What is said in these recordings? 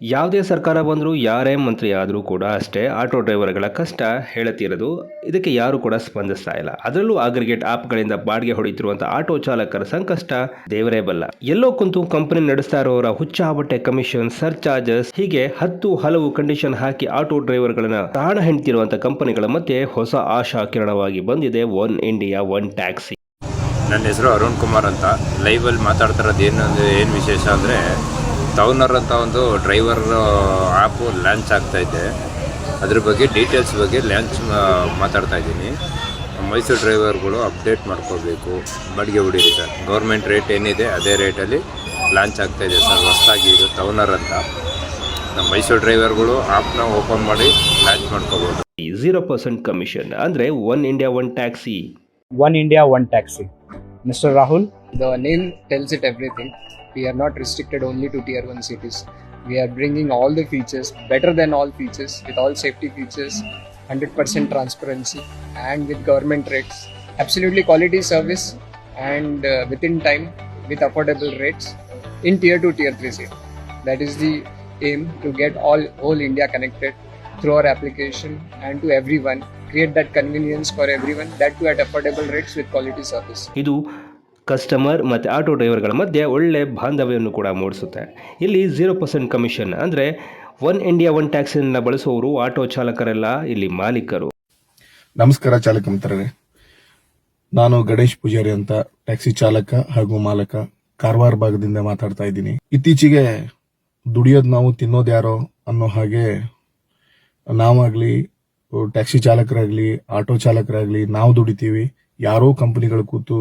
ಯಾವುದೇ ಸರ್ಕಾರ ಬಂದರೂ ಯಾರೇ ಮಂತ್ರಿ ಆದರೂ ಕೂಡ ಅಷ್ಟೇ ಆಟೋ ಡ್ರೈವರ್ಗಳ ಕಷ್ಟ ಹೇಳುತ್ತಿರೋದು ಇದಕ್ಕೆ ಯಾರು ಕೂಡ ಸ್ಪಂದಿಸ್ತಾ ಇಲ್ಲ. ಅದರಲ್ಲೂ ಅಗ್ರಿಗೇಟ್ ಆಪ್ಗಳಿಂದ ಬಾಡಿಗೆ ಹೊಡೆಯುತ್ತಿರುವಂಥ ಆಟೋ ಚಾಲಕರ ಸಂಕಷ್ಟ ದೇವರೇ ಬಲ್ಲ. ಎಲ್ಲೋ ಕುಂತು ಕಂಪನಿ ನಡೆಸ್ತಾ ಇರೋರ ಹುಚ್ಚಾಬಟ್ಟೆ ಕಮಿಷನ್ ಸರ್ ಚಾರ್ಜಸ್ ಹೀಗೆ ಹತ್ತು ಹಲವು ಕಂಡೀಷನ್ ಹಾಕಿ ಆಟೋ ಡ್ರೈವರ್ಗಳನ್ನ ತಾಣ ಹೆಣ್ತಿರುವಂಥ ಕಂಪನಿಗಳ ಮಧ್ಯೆ ಹೊಸ ಆಶಾ ಕಿರಣವಾಗಿ ಬಂದಿದೆ ಒನ್ ಇಂಡಿಯಾ, ಒನ್ ಟ್ಯಾಕ್ಸಿ. ನನ್ನ ಹೆಸರು ಅರುಣ್ ಕುಮಾರ್ ಅಂತ. ಲೈವಲ್ಲಿ ಮಾತಾಡ್ತಿರೋದು ಏನು ಅಂದರೆ ಏನು ವಿಶೇಷ ಅಂದರೆ ಟೌನರ್ ಅಂತ ಒಂದು ಡ್ರೈವರ್ ಆ್ಯಪು ಲಾಂಚ್ ಆಗ್ತಾ ಇದೆ. ಅದ್ರ ಬಗ್ಗೆ ಡೀಟೇಲ್ಸ್ ಬಗ್ಗೆ ಲಾಂಚ್ ಮಾತಾಡ್ತಾ ಇದ್ದೀನಿ. ಮೈಸೂರು ಡ್ರೈವರ್ಗಳು ಅಪ್ಡೇಟ್ ಮಾಡ್ಕೋಬೇಕು. ಬಾಡಿಗೆ ಹೊಡೀರಿ ಸರ್. ಗೌರ್ಮೆಂಟ್ ರೇಟ್ ಏನಿದೆ ಅದೇ ರೇಟಲ್ಲಿ ಲಾಂಚ್ ಆಗ್ತಾ ಇದೆ ಸರ್. ಹೊಸ್ದಾಗಿ ಇದು ಟೌನರ್ ಅಂತ. ನಮ್ಮ ಮೈಸೂರು ಡ್ರೈವರ್ಗಳು ಆ್ಯಪ್ನ ಓಪನ್ ಮಾಡಿ ಲಾಂಚ್ ಮಾಡ್ಕೋಬೋದು. ಝೀರೋ ಪರ್ಸೆಂಟ್ ಕಮಿಷನ್ ಅಂದರೆ one India one taxi one India one taxi mister Rahul the name tells it everything. We are not restricted only to tier 1 cities. We are bringing all the features, better than all features, with all safety features, 100% transparency, and with government rates. Absolutely quality service and uh, within time with affordable rates in tier 2, tier 3 city. That is the aim to get all whole India connected through our application and to everyone. Create that convenience for everyone, that too at affordable rates with quality service. Customer ಮತ್ತು auto ಡ್ರೈವರ್ಗಳ ಮಧ್ಯೆ ಒಳ್ಳೆ ಬಾಂಧವ್ಯವನ್ನು ಕೂಡ ಮೂಡಿಸುತ್ತೆ. ಇಲ್ಲಿ zero percent commission ಅಂದರೆ one India one ಟ್ಯಾಕ್ಸಿಯನ್ನು ಬಳಸುವವರು ಆಟೋ ಚಾಲಕರೆಲ್ಲ ಇಲ್ಲಿ ಮಾಲೀಕರು. ನಮಸ್ಕಾರ ಚಾಲಕ ಮಿತ್ರರೇ. ನಾನು ಗಣೇಶ್ ಪೂಜಾರಿ ಅಂತ ಟ್ಯಾಕ್ಸಿ ಚಾಲಕ ಹಾಗೂ ಮಾಲಕ ಕಾರವಾರ ಭಾಗದಿಂದ ಮಾತಾಡ್ತಾ ಇದ್ದೀನಿ. ಇತ್ತೀಚೆಗೆ ದುಡಿಯೋದು ನಾವು ತಿನ್ನೋದು ಯಾರೋ ಅನ್ನೋ ಹಾಗೆ ನಾವಾಗ್ಲಿ ಟ್ಯಾಕ್ಸಿ ಚಾಲಕರಾಗ್ಲಿ ಆಟೋ ಚಾಲಕರಾಗ್ಲಿ ನಾವು ದುಡಿತೀವಿ. ಯಾರೋ ಕಂಪನಿಗಳು ಕೂತು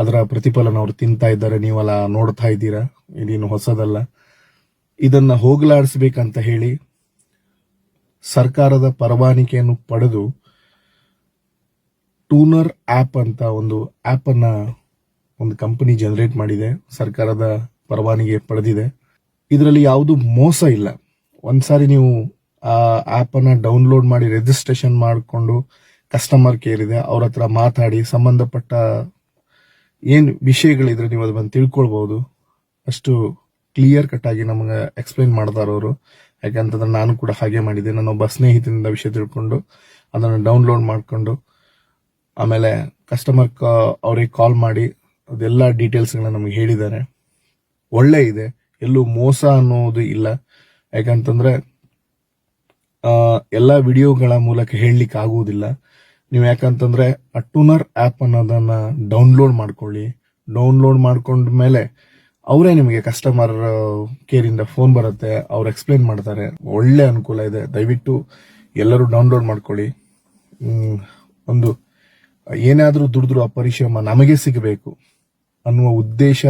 ಅದರ ಪ್ರತಿಫಲನ ಅವ್ರು ತಿಂತಾ ಇದ್ದಾರೆ, ನೀವೆಲ್ಲ ನೋಡ್ತಾ ಇದ್ದೀರಾ? ಇದೇನು ಹೊಸದಲ್ಲ. ಇದನ್ನ ಹೋಗಲಾಡಿಸ್ಬೇಕಂತ ಹೇಳಿ ಸರ್ಕಾರದ ಪರವಾನಿಕೆಯನ್ನು ಪಡೆದು ಟೂನರ್ ಆಪ್ ಅಂತ ಒಂದು ಆಪ್ ಅನ್ನ ಒಂದು ಕಂಪನಿ ಜನರೇಟ್ ಮಾಡಿದೆ. ಸರ್ಕಾರದ ಪರವಾನಿಗೆ ಪಡೆದಿದೆ. ಇದರಲ್ಲಿ ಯಾವುದು ಮೋಸ ಇಲ್ಲ. ಒಂದ್ಸಾರಿ ನೀವು ಆ ಆಪ್ ಅನ್ನ ಡೌನ್ಲೋಡ್ ಮಾಡಿ ರಿಜಿಸ್ಟ್ರೇಷನ್ ಮಾಡಿಕೊಂಡು ಕಸ್ಟಮರ್ ಕೇರ್ ಇದೆ, ಅವ್ರ ಹತ್ರ ಮಾತಾಡಿ, ಸಂಬಂಧಪಟ್ಟ ಏನ್ ವಿಷಯಗಳಿದ್ರೆ ನೀವು ಅದನ್ನ ತಿಳ್ಕೊಳ್ಬಹುದು ಅಷ್ಟು ಕ್ಲಿಯರ್ ಕಟ್ ಆಗಿ ನಮಗೆ ಎಕ್ಸ್ಪ್ಲೈನ್ ಮಾಡ್ತಾರ ಅವರು. ಯಾಕಂತಂದ್ರೆ ನಾನು ಕೂಡ ಹಾಗೆ ಮಾಡಿದ್ದೆ. ನಾನು ಒಬ್ಬ ಸ್ನೇಹಿತನಿಂದ ವಿಷಯ ತಿಳ್ಕೊಂಡು ಅದನ್ನು ಡೌನ್ಲೋಡ್ ಮಾಡಿಕೊಂಡು ಆಮೇಲೆ ಕಸ್ಟಮರ್ ಅವ್ರಿಗೆ ಕಾಲ್ ಮಾಡಿ ಅದೆಲ್ಲ ಡೀಟೇಲ್ಸ್ಗಳನ್ನ ನಮಗೆ ಹೇಳಿದ್ದಾರೆ. ಒಳ್ಳೆ ಇದೆ. ಎಲ್ಲೂ ಮೋಸ ಅನ್ನೋದು ಇಲ್ಲ. ಯಾಕಂತಂದ್ರೆ ಎಲ್ಲ ವಿಡಿಯೋಗಳ ಮೂಲಕ ಹೇಳಲಿಕ್ಕೆ ಆಗುವುದಿಲ್ಲ ನೀವು ಯಾಕಂತಂದ್ರೆ ಆ ಟೂನರ್ ಆಪ್ ಅನ್ನೋದನ್ನ ಡೌನ್ಲೋಡ್ ಮಾಡ್ಕೊಳ್ಳಿ. ಡೌನ್ಲೋಡ್ ಮಾಡ್ಕೊಂಡ ಮೇಲೆ ಅವರೇ ನಿಮಗೆ ಕಸ್ಟಮರ್ ಕೇರ್ ಇಂದ ಫೋನ್ ಬರುತ್ತೆ. ಅವ್ರು ಎಕ್ಸ್ಪ್ಲೇನ್ ಮಾಡ್ತಾರೆ. ಒಳ್ಳೆ ಅನುಕೂಲ ಇದೆ. ದಯವಿಟ್ಟು ಎಲ್ಲರೂ ಡೌನ್ಲೋಡ್ ಮಾಡ್ಕೊಳ್ಳಿ. ಒಂದು, ಏನಾದರೂ ದುಡಿದ್ರು ಆ ಪರಿಶ್ರಮ ನಮಗೆ ಸಿಗಬೇಕು ಅನ್ನುವ ಉದ್ದೇಶ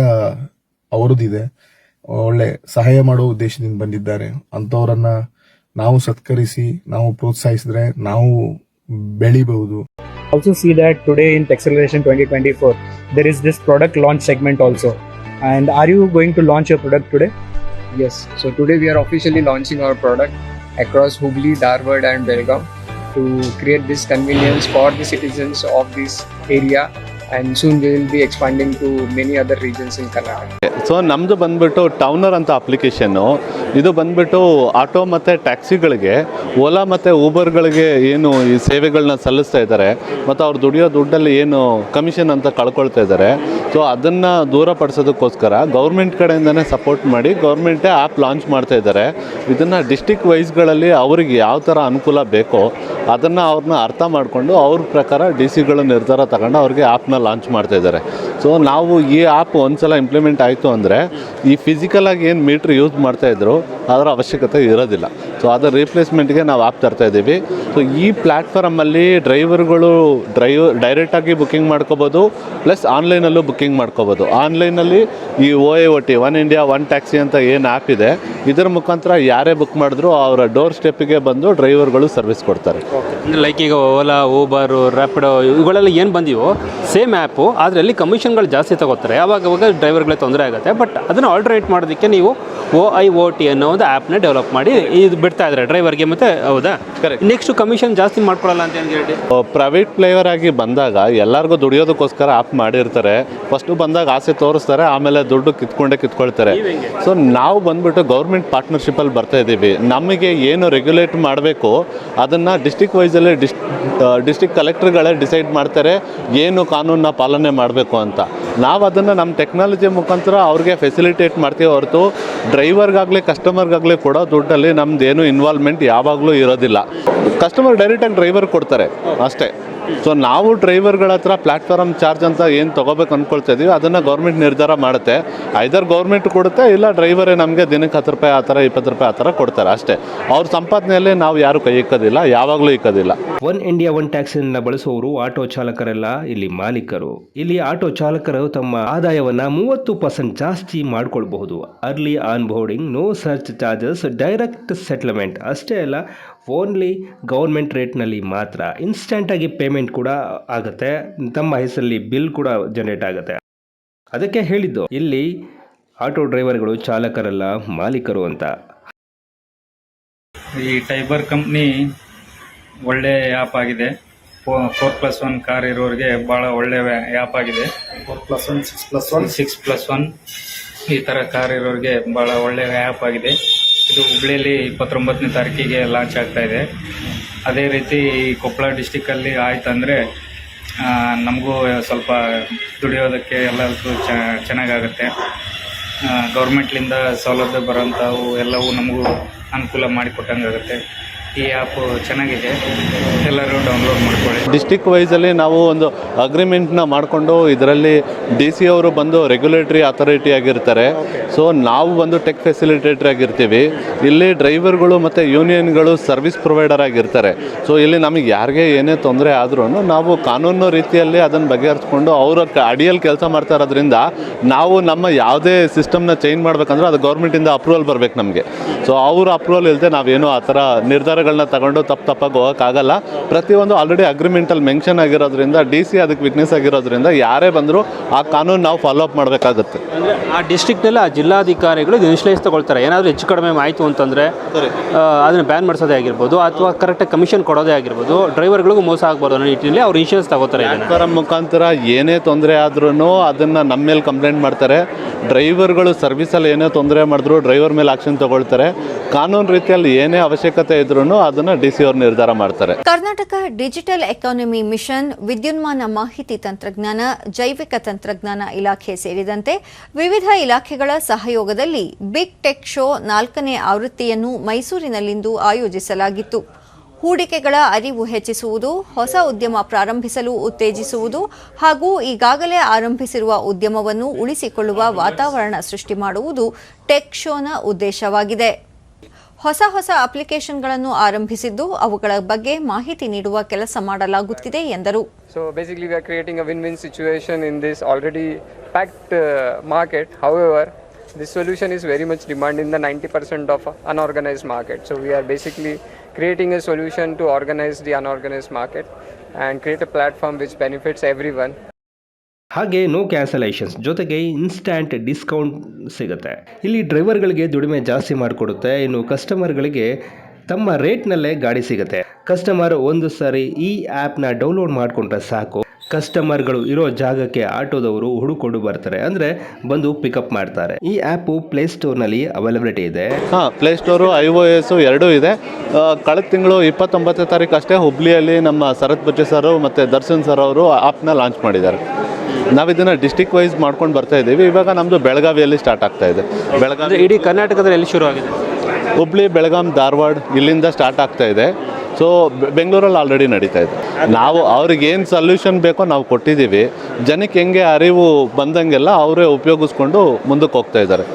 ಅವರದಿದೆ ಒಳ್ಳೆ ಸಹಾಯ ಮಾಡೋ ಉದ್ದೇಶದಿಂದ ಬಂದಿದ್ದಾರೆ. ಅಂತವರನ್ನ ನಾವು ಸತ್ಕರಿಸಿ, ನಾವು ಪ್ರೋತ್ಸಾಹಿಸಿದ್ರೆ ನಾವು ಬೆಳಿಬಹುದು also see that today in Acceleration 2024, there is this product launch segment also. And are you going to launch your product today? Yes, so today we are officially launching our product across Hubli, Dharwad, and Belgaum to create this convenience for the citizens of this area. And soon we will be expanding to many other regions in Karnataka so ನಮ್ಮದು ಬಂದ್ಬಿಟ್ಟು ಟೌನರ್ ಅಂತ application ಇದು ಬಂದ್ಬಿಟ್ಟು auto ಮತ್ತು ಟ್ಯಾಕ್ಸಿಗಳಿಗೆ ಓಲಾ ಮತ್ತು ಊಬರ್ಗಳಿಗೆ ಏನು ಈ ಸೇವೆಗಳನ್ನ ಸಲ್ಲಿಸ್ತಾ ಇದ್ದಾರೆ. ಮತ್ತು ಅವ್ರು ದುಡಿಯೋ ದುಡ್ಡಲ್ಲಿ ಏನು ಕಮಿಷನ್ ಅಂತ ಕಳ್ಕೊಳ್ತಾ ಇದ್ದಾರೆ. ಸೊ ಅದನ್ನು ದೂರಪಡಿಸೋದಕ್ಕೋಸ್ಕರ ಗೌರ್ಮೆಂಟ್ ಕಡೆಯಿಂದನೇ ಸಪೋರ್ಟ್ ಮಾಡಿ ಗೌರ್ಮೆಂಟೇ ಆ್ಯಪ್ ಲಾಂಚ್ ಮಾಡ್ತಾ ಇದ್ದಾರೆ. ಇದನ್ನು ಡಿಸ್ಟಿಕ್ ವೈಸ್ಗಳಲ್ಲಿ ಅವ್ರಿಗೆ ಯಾವ ಥರ ಅನುಕೂಲ ಬೇಕೋ ಅದನ್ನು ಅವ್ರನ್ನ ಅರ್ಥ ಮಾಡಿಕೊಂಡು ಅವ್ರ ಪ್ರಕಾರ ಡಿ ಸಿಗಳು ನಿರ್ಧಾರ ತಗೊಂಡು ಅವ್ರಿಗೆ ಆ್ಯಪ್ನ ಲಾಂಚ್ ಮಾಡ್ತಾ ಇದ್ದಾರೆ. ಸೊ ನಾವು ಈ ಆ್ಯಪ್ ಒಂದ್ಸಲ ಇಂಪ್ಲಿಮೆಂಟ್ ಆಯಿತು ಅಂದರೆ ಈ ಫಿಸಿಕಲಾಗಿ ಏನು ಮೀಟ್ರ್ ಯೂಸ್ ಮಾಡ್ತಾ ಇದ್ರು ಅದರ ಅವಶ್ಯಕತೆ ಇರೋದಿಲ್ಲ. ಸೊ ಅದರ ರೀಪ್ಲೇಸ್ಮೆಂಟ್ಗೆ ನಾವು ಆ್ಯಪ್ ತರ್ತಾ ಇದ್ದೀವಿ ಸೊ ಈ ಪ್ಲ್ಯಾಟ್ಫಾರ್ಮಲ್ಲಿ ಡ್ರೈವರ್ಗಳು ಡ್ರೈವರ್ ಡೈರೆಕ್ಟಾಗಿ ಬುಕ್ಕಿಂಗ್ ಮಾಡ್ಕೋಬೋದು ಪ್ಲಸ್ ಆನ್ಲೈನಲ್ಲೂ ಬುಕ್ಕಿಂಗ್ ಮಾಡ್ಕೋಬೋದು. ಆನ್ಲೈನಲ್ಲಿ ಈ ಓ ಎ ಒ ಟಿ ಒನ್ ಇಂಡಿಯಾ ಒನ್ ಟ್ಯಾಕ್ಸಿ ಅಂತ ಏನು ಆ್ಯಪ್ ಇದೆ, ಇದರ ಮುಖಾಂತರ ಯಾರೇ ಬುಕ್ ಮಾಡಿದ್ರು ಅವರ ಡೋರ್ ಸ್ಟೆಪ್ಪಿಗೆ ಬಂದು ಡ್ರೈವರ್ಗಳು ಸರ್ವಿಸ್ ಕೊಡ್ತಾರೆ. ಲೈಕ್ ಈಗ ಓಲಾ ಊಬರು ರ್ಯಾಪಿಡೋ ಇವುಗಳೆಲ್ಲ ಏನು ಬಂದಿವೋ ಸೇಮ್ ಆ್ಯಪು ಅದರಲ್ಲಿ ಅಲ್ಲಿ ಕಮಿಷನ್ಗಳು ಜಾಸ್ತಿ ತಗೋತಾರೆ. ಯಾವಾಗ ಅವಾಗ ಡ್ರೈವರ್ಗಳೇ ತೊಂದರೆ ಆಗುತ್ತೆ. ಬಟ್ ಅದನ್ನು ಆಲ್ಟರ್ನೇಟ್ ಮಾಡೋದಕ್ಕೆ ನೀವು ಓ ಐ ಓ ಟಿ ಅನ್ನೋ ಒಂದು ಆ್ಯಪ್ನ ಡೆವಲಪ್ ಮಾಡಿ ಇದು ಬಿಡ್ತಾ ಇದ್ದಾರೆ ಡ್ರೈವರ್ಗೆ ಮತ್ತೆ ಹೌದಾ? ಕರೆಕ್ಟ್ ನೆಕ್ಸ್ಟ್ ಕಮಿಷನ್ ಜಾಸ್ತಿ ಮಾಡ್ಕೊಳ್ಳಲ್ಲ ಅಂತ ಹೇಳಿ ಪ್ರೈವೇಟ್ ಪ್ಲೇಯರ್ ಆಗಿ ಬಂದಾಗ ಎಲ್ಲರಿಗೂ ದುಡಿಯೋದಕ್ಕೋಸ್ಕರ ಆ್ಯಪ್ ಮಾಡಿರ್ತಾರೆ. ಫಸ್ಟು ಬಂದಾಗ ಆಸೆ ತೋರಿಸ್ತಾರೆ ಆಮೇಲೆ ದುಡ್ಡು ಕಿತ್ಕೊಂಡೇ ಕಿತ್ಕೊಳ್ತಾರೆ. ಸೊ ನಾವು ಬಂದ್ಬಿಟ್ಟು ಗೌರ್ಮೆಂಟ್ ಪಾರ್ಟ್ನರ್ಶಿಪ್ಪಲ್ಲಿ ಬರ್ತಾ ಇದ್ದೀವಿ. ನಮಗೆ ಏನು ರೆಗ್ಯುಲೇಟ್ ಮಾಡಬೇಕು ಅದನ್ನು ಡಿಸ್ಟಿಕ್ ವೈಸಲ್ಲಿ ಡಿಸ್ ಡಿಸ್ಟಿಕ್ ಕಲೆಕ್ಟರ್ಗಳೇ ಡಿಸೈಡ್ ಮಾಡ್ತಾರೆ ಏನು ಕಾನೂನನ್ನ ಪಾಲನೆ ಮಾಡಬೇಕು ಅಂತ. ನಾವು ಅದನ್ನು ನಮ್ಮ ಟೆಕ್ನಾಲಜಿ ಮುಖಾಂತರ ಅವ್ರಿಗೆ ಫೆಸಿಲಿಟೇಟ್ ಮಾಡ್ತೀವಿ ಹೊರತು ಡ್ರೈವರ್ಗಾಗಲಿ ಕಸ್ಟಮರ್ಗಾಗಲಿ ಕೊಡೋ ದುಡ್ಡಲ್ಲಿ ನಮ್ದು ಏನು ಇನ್ವಾಲ್ವ್ಮೆಂಟ್ ಯಾವಾಗಲೂ ಇರೋದಿಲ್ಲ. ಕಸ್ಟಮರ್ ಡೈರೆಕ್ಟಾಗಿ ಡ್ರೈವರ್ ಕೊಡ್ತಾರೆ ಅಷ್ಟೇ. ಸೊ ನಾವು ಡ್ರೈವರ್ಗಳ ಹತ್ರ ಪ್ಲಾಟ್ಫಾರ್ಮ್ ಚಾರ್ಜ್ ಅಂತ ಏನು ತೊಗೋಬೇಕು ಅಂದ್ಕೊಳ್ತಾ ಇದೀವಿ. ಅದನ್ನು ಗೌರ್ಮೆಂಟ್ ನಿರ್ಧಾರ ಮಾಡುತ್ತೆ. ಐದರ್ ಗೌರ್ಮೆಂಟ್ ಕೊಡುತ್ತೆ ಇಲ್ಲ ಡ್ರೈವರೇ ನಮಗೆ ದಿನಕ್ಕೆ ಹತ್ತು ರೂಪಾಯಿ ಆ ಥರ, ಇಪ್ಪತ್ತು ರೂಪಾಯಿ ಆ ಥರ ಕೊಡ್ತಾರೆ ಅಷ್ಟೇ. ಅವ್ರ ಸಂಪಾದನೆಯಲ್ಲಿ ನಾವು ಯಾರು ಕೈ ಇಕ್ಕೋದಿಲ್ಲ ಯಾವಾಗಲೂ ಇಕ್ಕೋದಿಲ್ಲ ಒನ್ ಇಂಡಿಯಾ ಒನ್ ಟ್ಯಾಕ್ಸಿನ ಬಳಸುವವರು ಆಟೋ ಚಾಲಕರೆಲ್ಲ ಇಲ್ಲಿ ಮಾಲೀಕರು. ಇಲ್ಲಿ ಆಟೋ ಚಾಲಕರು ತಮ್ಮ ಆದಾಯವನ್ನ ಮೂವತ್ತು ಪರ್ಸೆಂಟ್ ಜಾಸ್ತಿ ಮಾಡಿಕೊಳ್ಬಹುದು. Early on boarding no surcharges direct settlement ಅಷ್ಟೇ ಅಲ್ಲ ಓನ್ಲಿ ಗೌರ್ಮೆಂಟ್ ರೇಟ್ನಲ್ಲಿ ಮಾತ್ರ ಇನ್ಸ್ಟೆಂಟಾಗಿ ಪೇಮೆಂಟ್ ಕೂಡ ಆಗುತ್ತೆ. ತಮ್ಮ ಹೆಸರಲ್ಲಿ ಬಿಲ್ ಕೂಡ ಜನರೇಟ್ ಆಗುತ್ತೆ. ಅದಕ್ಕೆ ಹೇಳಿದ್ದು ಇಲ್ಲಿ ಆಟೋ ಡ್ರೈವರ್ಗಳು ಚಾಲಕರಲ್ಲ ಮಾಲೀಕರು ಅಂತ. ಈ ಟೈಬರ್ ಕಂಪ್ನಿ ಒಳ್ಳೆ ಆ್ಯಪ್ ಆಗಿದೆ. ಫೋರ್ ಪ್ಲಸ್ ಒನ್ ಕಾರ್ ಇರೋರಿಗೆ ಭಾಳ ಒಳ್ಳೆ ಆ್ಯಪ್ ಆಗಿದೆ. Four plus one six plus one six plus one ಈ ಥರ ಕಾರ್ ಇರೋರಿಗೆ ಭಾಳ ಒಳ್ಳೆ ಆ್ಯಪ್ ಆಗಿದೆ. ಇದು ಹುಬ್ಳಿಯಲ್ಲಿ ಇಪ್ಪತ್ತೊಂಬತ್ತನೇ ತಾರೀಕಿಗೆ ಲಾಂಚ್ ಆಗ್ತಾ ಇದೆ. ಅದೇ ರೀತಿ ಕೊಪ್ಪಳ ಡಿಸ್ಟಿಕ್ಕಲ್ಲಿ ಆಯ್ತಂದರೆ ನಮಗೂ ಸ್ವಲ್ಪ ದುಡಿಯೋದಕ್ಕೆ ಎಲ್ಲದಕ್ಕೂ ಚೆನ್ನಾಗಾಗುತ್ತೆ. ಗೌರ್ಮೆಂಟ್ಲಿಂದ ಸೌಲಭ್ಯ ಬರೋಂಥವು ಎಲ್ಲವೂ ನಮಗೂ ಅನುಕೂಲ ಮಾಡಿಕೊಟ್ಟಂಗಾಗುತ್ತೆ. ಈ ಆ್ಯಪು ಚೆನ್ನಾಗಿದೆ. ಎಲ್ಲರೂ ಡೌನ್ಲೋಡ್ ಮಾಡ್ಕೊಳ್ಳಿ. ಡಿಸ್ಟಿಕ್ ವೈಸಲ್ಲಿ ನಾವು ಒಂದು ಅಗ್ರಿಮೆಂಟ್ನ ಮಾಡಿಕೊಂಡು ಇದರಲ್ಲಿ ಡಿ ಸಿ ಅವರು ಬಂದು ರೆಗ್ಯುಲೇಟ್ರಿ ಅಥಾರಿಟಿ ಆಗಿರ್ತಾರೆ. ಸೊ ನಾವು ಬಂದು ಟೆಕ್ ಫೆಸಿಲಿಟೇಟರ್ ಆಗಿರ್ತೀವಿ. ಇಲ್ಲಿ ಡ್ರೈವರ್ಗಳು ಮತ್ತು ಯೂನಿಯನ್ಗಳು ಸರ್ವಿಸ್ ಪ್ರೊವೈಡರ್ ಆಗಿರ್ತಾರೆ. ಸೊ ಇಲ್ಲಿ ನಮಗೆ ಯಾರಿಗೆ ಏನೇ ತೊಂದರೆ ಆದ್ರೂ ನಾವು ಕಾನೂನು ರೀತಿಯಲ್ಲಿ ಅದನ್ನು ಬಗೆಹರಿಸ್ಕೊಂಡು ಅವರ ಅಡಿಯಲ್ಲಿ ಕೆಲಸ ಮಾಡ್ತಾ ಇರೋದ್ರಿಂದ ನಾವು ನಮ್ಮ ಯಾವುದೇ ಸಿಸ್ಟಮ್ನ ಚೇಂಜ್ ಮಾಡಬೇಕಂದ್ರೆ ಅದು ಗೌರ್ಮೆಂಟಿಂದ ಅಪ್ರೂವಲ್ ಬರಬೇಕು ನಮಗೆ. ಸೊ ಅವ್ರ ಅಪ್ರೂವಲ್ ಇಲ್ಲದೆ ನಾವೇನು ಆ ಥರ ನಿರ್ಧಾರಗಳನ್ನ ತಗೊಂಡು ತಪ್ಪು ತಪ್ಪಾಗಿ ಹೋಗೋಕ್ಕಾಗಲ್ಲ. ಪ್ರತಿಯೊಂದು ಆಲ್ರೆಡಿ ಅಗ್ರಿಮೆಂಟಲ್ಲಿ ಮೆನ್ಷನ್ ಆಗಿರೋದ್ರಿಂದ ಡಿ ಸಿ ಅದಕ್ಕೆ ವಿಟ್ನೆಸ್ ಆಗಿರೋದ್ರಿಂದ ಯಾರೇ ಬಂದರೂ ಆ ಕಾನೂನು ನಾವು ಫಾಲೋ ಅಪ್ ಮಾಡಬೇಕಾಗುತ್ತೆ. ಅಂದರೆ ಆ ಡಿಸ್ಟಿಕ್ನಲ್ಲಿ ಆ ಜಿಲ್ಲಾಧಿಕಾರಿಗಳು ಇದು ಇನ್ಶೂರೆನ್ಸ್ ತಗೊಳ್ತಾರೆ. ಏನಾದರೂ ಹೆಚ್ಚು ಕಡಿಮೆ ಆಯಿತು ಅಂತಂದರೆ ಅದನ್ನು ಬ್ಯಾನ್ ಮಾಡಿಸೋದೇ ಆಗಿರ್ಬೋದು ಅಥವಾ ಕರೆಕ್ಟಾಗಿ ಕಮಿಷನ್ ಕೊಡೋದೇ ಆಗಿರ್ಬೋದು ಡ್ರೈವರ್ಗಳಿಗೂ ಮೋಸ ಆಗ್ಬೋದು ಅನ್ನೋ ನಿಟ್ಟಿನಲ್ಲಿ ಅವ್ರು ಇನ್ಶೂರೆನ್ಸ್ ತಗೋತಾರೆ ಅದರ ಮುಖಾಂತರ ಏನೇ ತೊಂದರೆ ಆದ್ರೂ ಅದನ್ನು ನಮ್ಮ ಮೇಲೆ ಕಂಪ್ಲೇಂಟ್ ಮಾಡ್ತಾರೆ. ಡ್ರೈವರ್ಗಳು ಸರ್ವಿಸಲ್ಲಿ ಏನೇ ತೊಂದರೆ ಮಾಡಿದ್ರು ಡ್ರೈವರ್ ಮೇಲೆ ಆಕ್ಷನ್ ತಗೊಳ್ತಾರೆ. ಕಾನೂನು ರೀತಿಯಲ್ಲಿ ಏನೇ ಅವಶ್ಯಕತೆ ಇದ್ರೂ ಅದನ್ನು ಡಿ ಅವ್ರು ನಿರ್ಧಾರ ಮಾಡ್ತಾರೆ. ಕರ್ನಾಟಕ ಡಿಜಿಟಲ್ ಎಕಾನಮಿ ಮಿಷನ್ ವಿದ್ಯುನ್ಮಾನ ಮಾಹಿತಿ ತಂತ್ರಜ್ಞಾನ, ಜೈವಿಕ ತಂತ್ರಜ್ಞಾನ ಇಲಾಖೆ ಸೇರಿದಂತೆ ವಿವಿಧ ಇಲಾಖೆಗಳ ಸಹಯೋಗದಲ್ಲಿ ಬಿಗ್ ಟೆಕ್ ಶೋ ನಾಲ್ಕನೇ ಆವೃತ್ತಿಯನ್ನು ಮೈಸೂರಿನಲ್ಲಿಂದು ಆಯೋಜಿಸಲಾಗಿತ್ತು. ಹೂಡಿಕೆಗಳ ಅರಿವು ಹೆಚ್ಚಿಸುವುದು, ಹೊಸ ಉದ್ಯಮ ಪ್ರಾರಂಭಿಸಲು ಉತ್ತೇಜಿಸುವುದು ಹಾಗೂ ಈಗಾಗಲೇ ಆರಂಭಿಸಿರುವ ಉದ್ಯಮವನ್ನು ಉಳಿಸಿಕೊಳ್ಳುವ ವಾತಾವರಣ ಸೃಷ್ಟಿ ಮಾಡುವುದು ಟೆಕ್ ಶೋನ ಉದ್ದೇಶವಾಗಿದೆ. ಹೊಸ ಹೊಸ ಅಪ್ಲಿಕೇಶನ್ಗಳನ್ನು ಆರಂಭಿಸಿದ್ದು ಅವುಗಳ ಬಗ್ಗೆ ಮಾಹಿತಿ ನೀಡುವ ಕೆಲಸ ಮಾಡಲಾಗುತ್ತಿದೆ ಎಂದರು so basically we are creating a win win situation in this already packed uh, market. However, this solution is very much demanded in the 90% of unorganized market. So we are basically creating a solution to organize the unorganized market and create a platform which benefits everyone. ಹಾಗೆ no cancellations ಜೊತೆಗೆ instant discount ಸಿಗುತ್ತೆ. ಇಲ್ಲಿ ಡ್ರೈವರ್ಗಳಿಗೆ ದುಡಿಮೆ ಜಾಸ್ತಿ ಮಾಡಿಕೊಡುತ್ತೆ. ಇನ್ನು ಕಸ್ಟಮರ್ಗಳಿಗೆ ತಮ್ಮ ರೇಟ್ನಲ್ಲೇ ಗಾಡಿ ಸಿಗುತ್ತೆ. ಕಸ್ಟಮರ್ ಒಂದು ಸಾರಿ ಈ ಆ್ಯಪ್ನ ಡೌನ್ಲೋಡ್ ಮಾಡಿಕೊಂಡ್ರೆ ಸಾಕು. ಕಸ್ಟಮರ್ಗಳು ಇರೋ ಜಾಗಕ್ಕೆ ಆಟೋದವರು ಹುಡುಕೊಂಡು ಬರ್ತಾರೆ. ಅಂದರೆ ಬಂದು ಪಿಕಪ್ ಮಾಡ್ತಾರೆ. ಈ ಆ್ಯಪು ಪ್ಲೇಸ್ಟೋರ್ನಲ್ಲಿ ಅವೈಲಬಿಲಿಟಿ ಇದೆ. ಹಾಂ ಪ್ಲೇಸ್ಟೋರು ಐ ಒ ಎಸ್ ಎರಡೂ ಇದೆ. ಕಳೆದ ತಿಂಗಳು ಇಪ್ಪತ್ತೊಂಬತ್ತನೇ ತಾರೀಕು ಅಷ್ಟೇ ಹುಬ್ಳಿಯಲ್ಲಿ ನಮ್ಮ ಶರತ್ ಬಚ್ಚೆ ಸರ್ ಮತ್ತು ದರ್ಶನ್ ಸರ್ ಅವರು ಆ್ಯಪ್ನ ಲಾಂಚ್ ಮಾಡಿದ್ದಾರೆ. ನಾವು ಇದನ್ನು ಡಿಸ್ಟಿಕ್ ವೈಸ್ ಮಾಡ್ಕೊಂಡು ಬರ್ತಾ ಇದ್ದೀವಿ. ಇವಾಗ ನಮ್ಮದು ಬೆಳಗಾವಿಯಲ್ಲಿ ಸ್ಟಾರ್ಟ್ ಆಗ್ತಾ ಇದೆ. ಬೆಳಗಾವಿ ಇಡೀ ಕರ್ನಾಟಕದಲ್ಲಿ ಎಲ್ಲಿ ಶುರು ಆಗಿದೆ? ಹುಬ್ಳಿ ಬೆಳಗಾಂ ಧಾರವಾಡ ಇಲ್ಲಿಂದ ಸ್ಟಾರ್ಟ್ ಆಗ್ತಾ ಇದೆ. ಸೊ ಬೆಂಗಳೂರಲ್ಲಿ ಆಲ್ರೆಡಿ ನಡೀತಾ ಇದೆ. ನಾವು ಅವ್ರಿಗೆ ಏನು ಸೊಲ್ಯೂಷನ್ ಬೇಕೋ ನಾವು ಕೊಟ್ಟಿದ್ದೀವಿ. ಜನಕ್ಕೆ ಹೆಂಗೆ ಅರಿವು ಬಂದಂಗೆಲ್ಲ ಅವರೇ ಉಪಯೋಗಿಸ್ಕೊಂಡು ಮುಂದಕ್ಕೆ ಹೋಗ್ತಾ ಇದ್ದಾರೆ.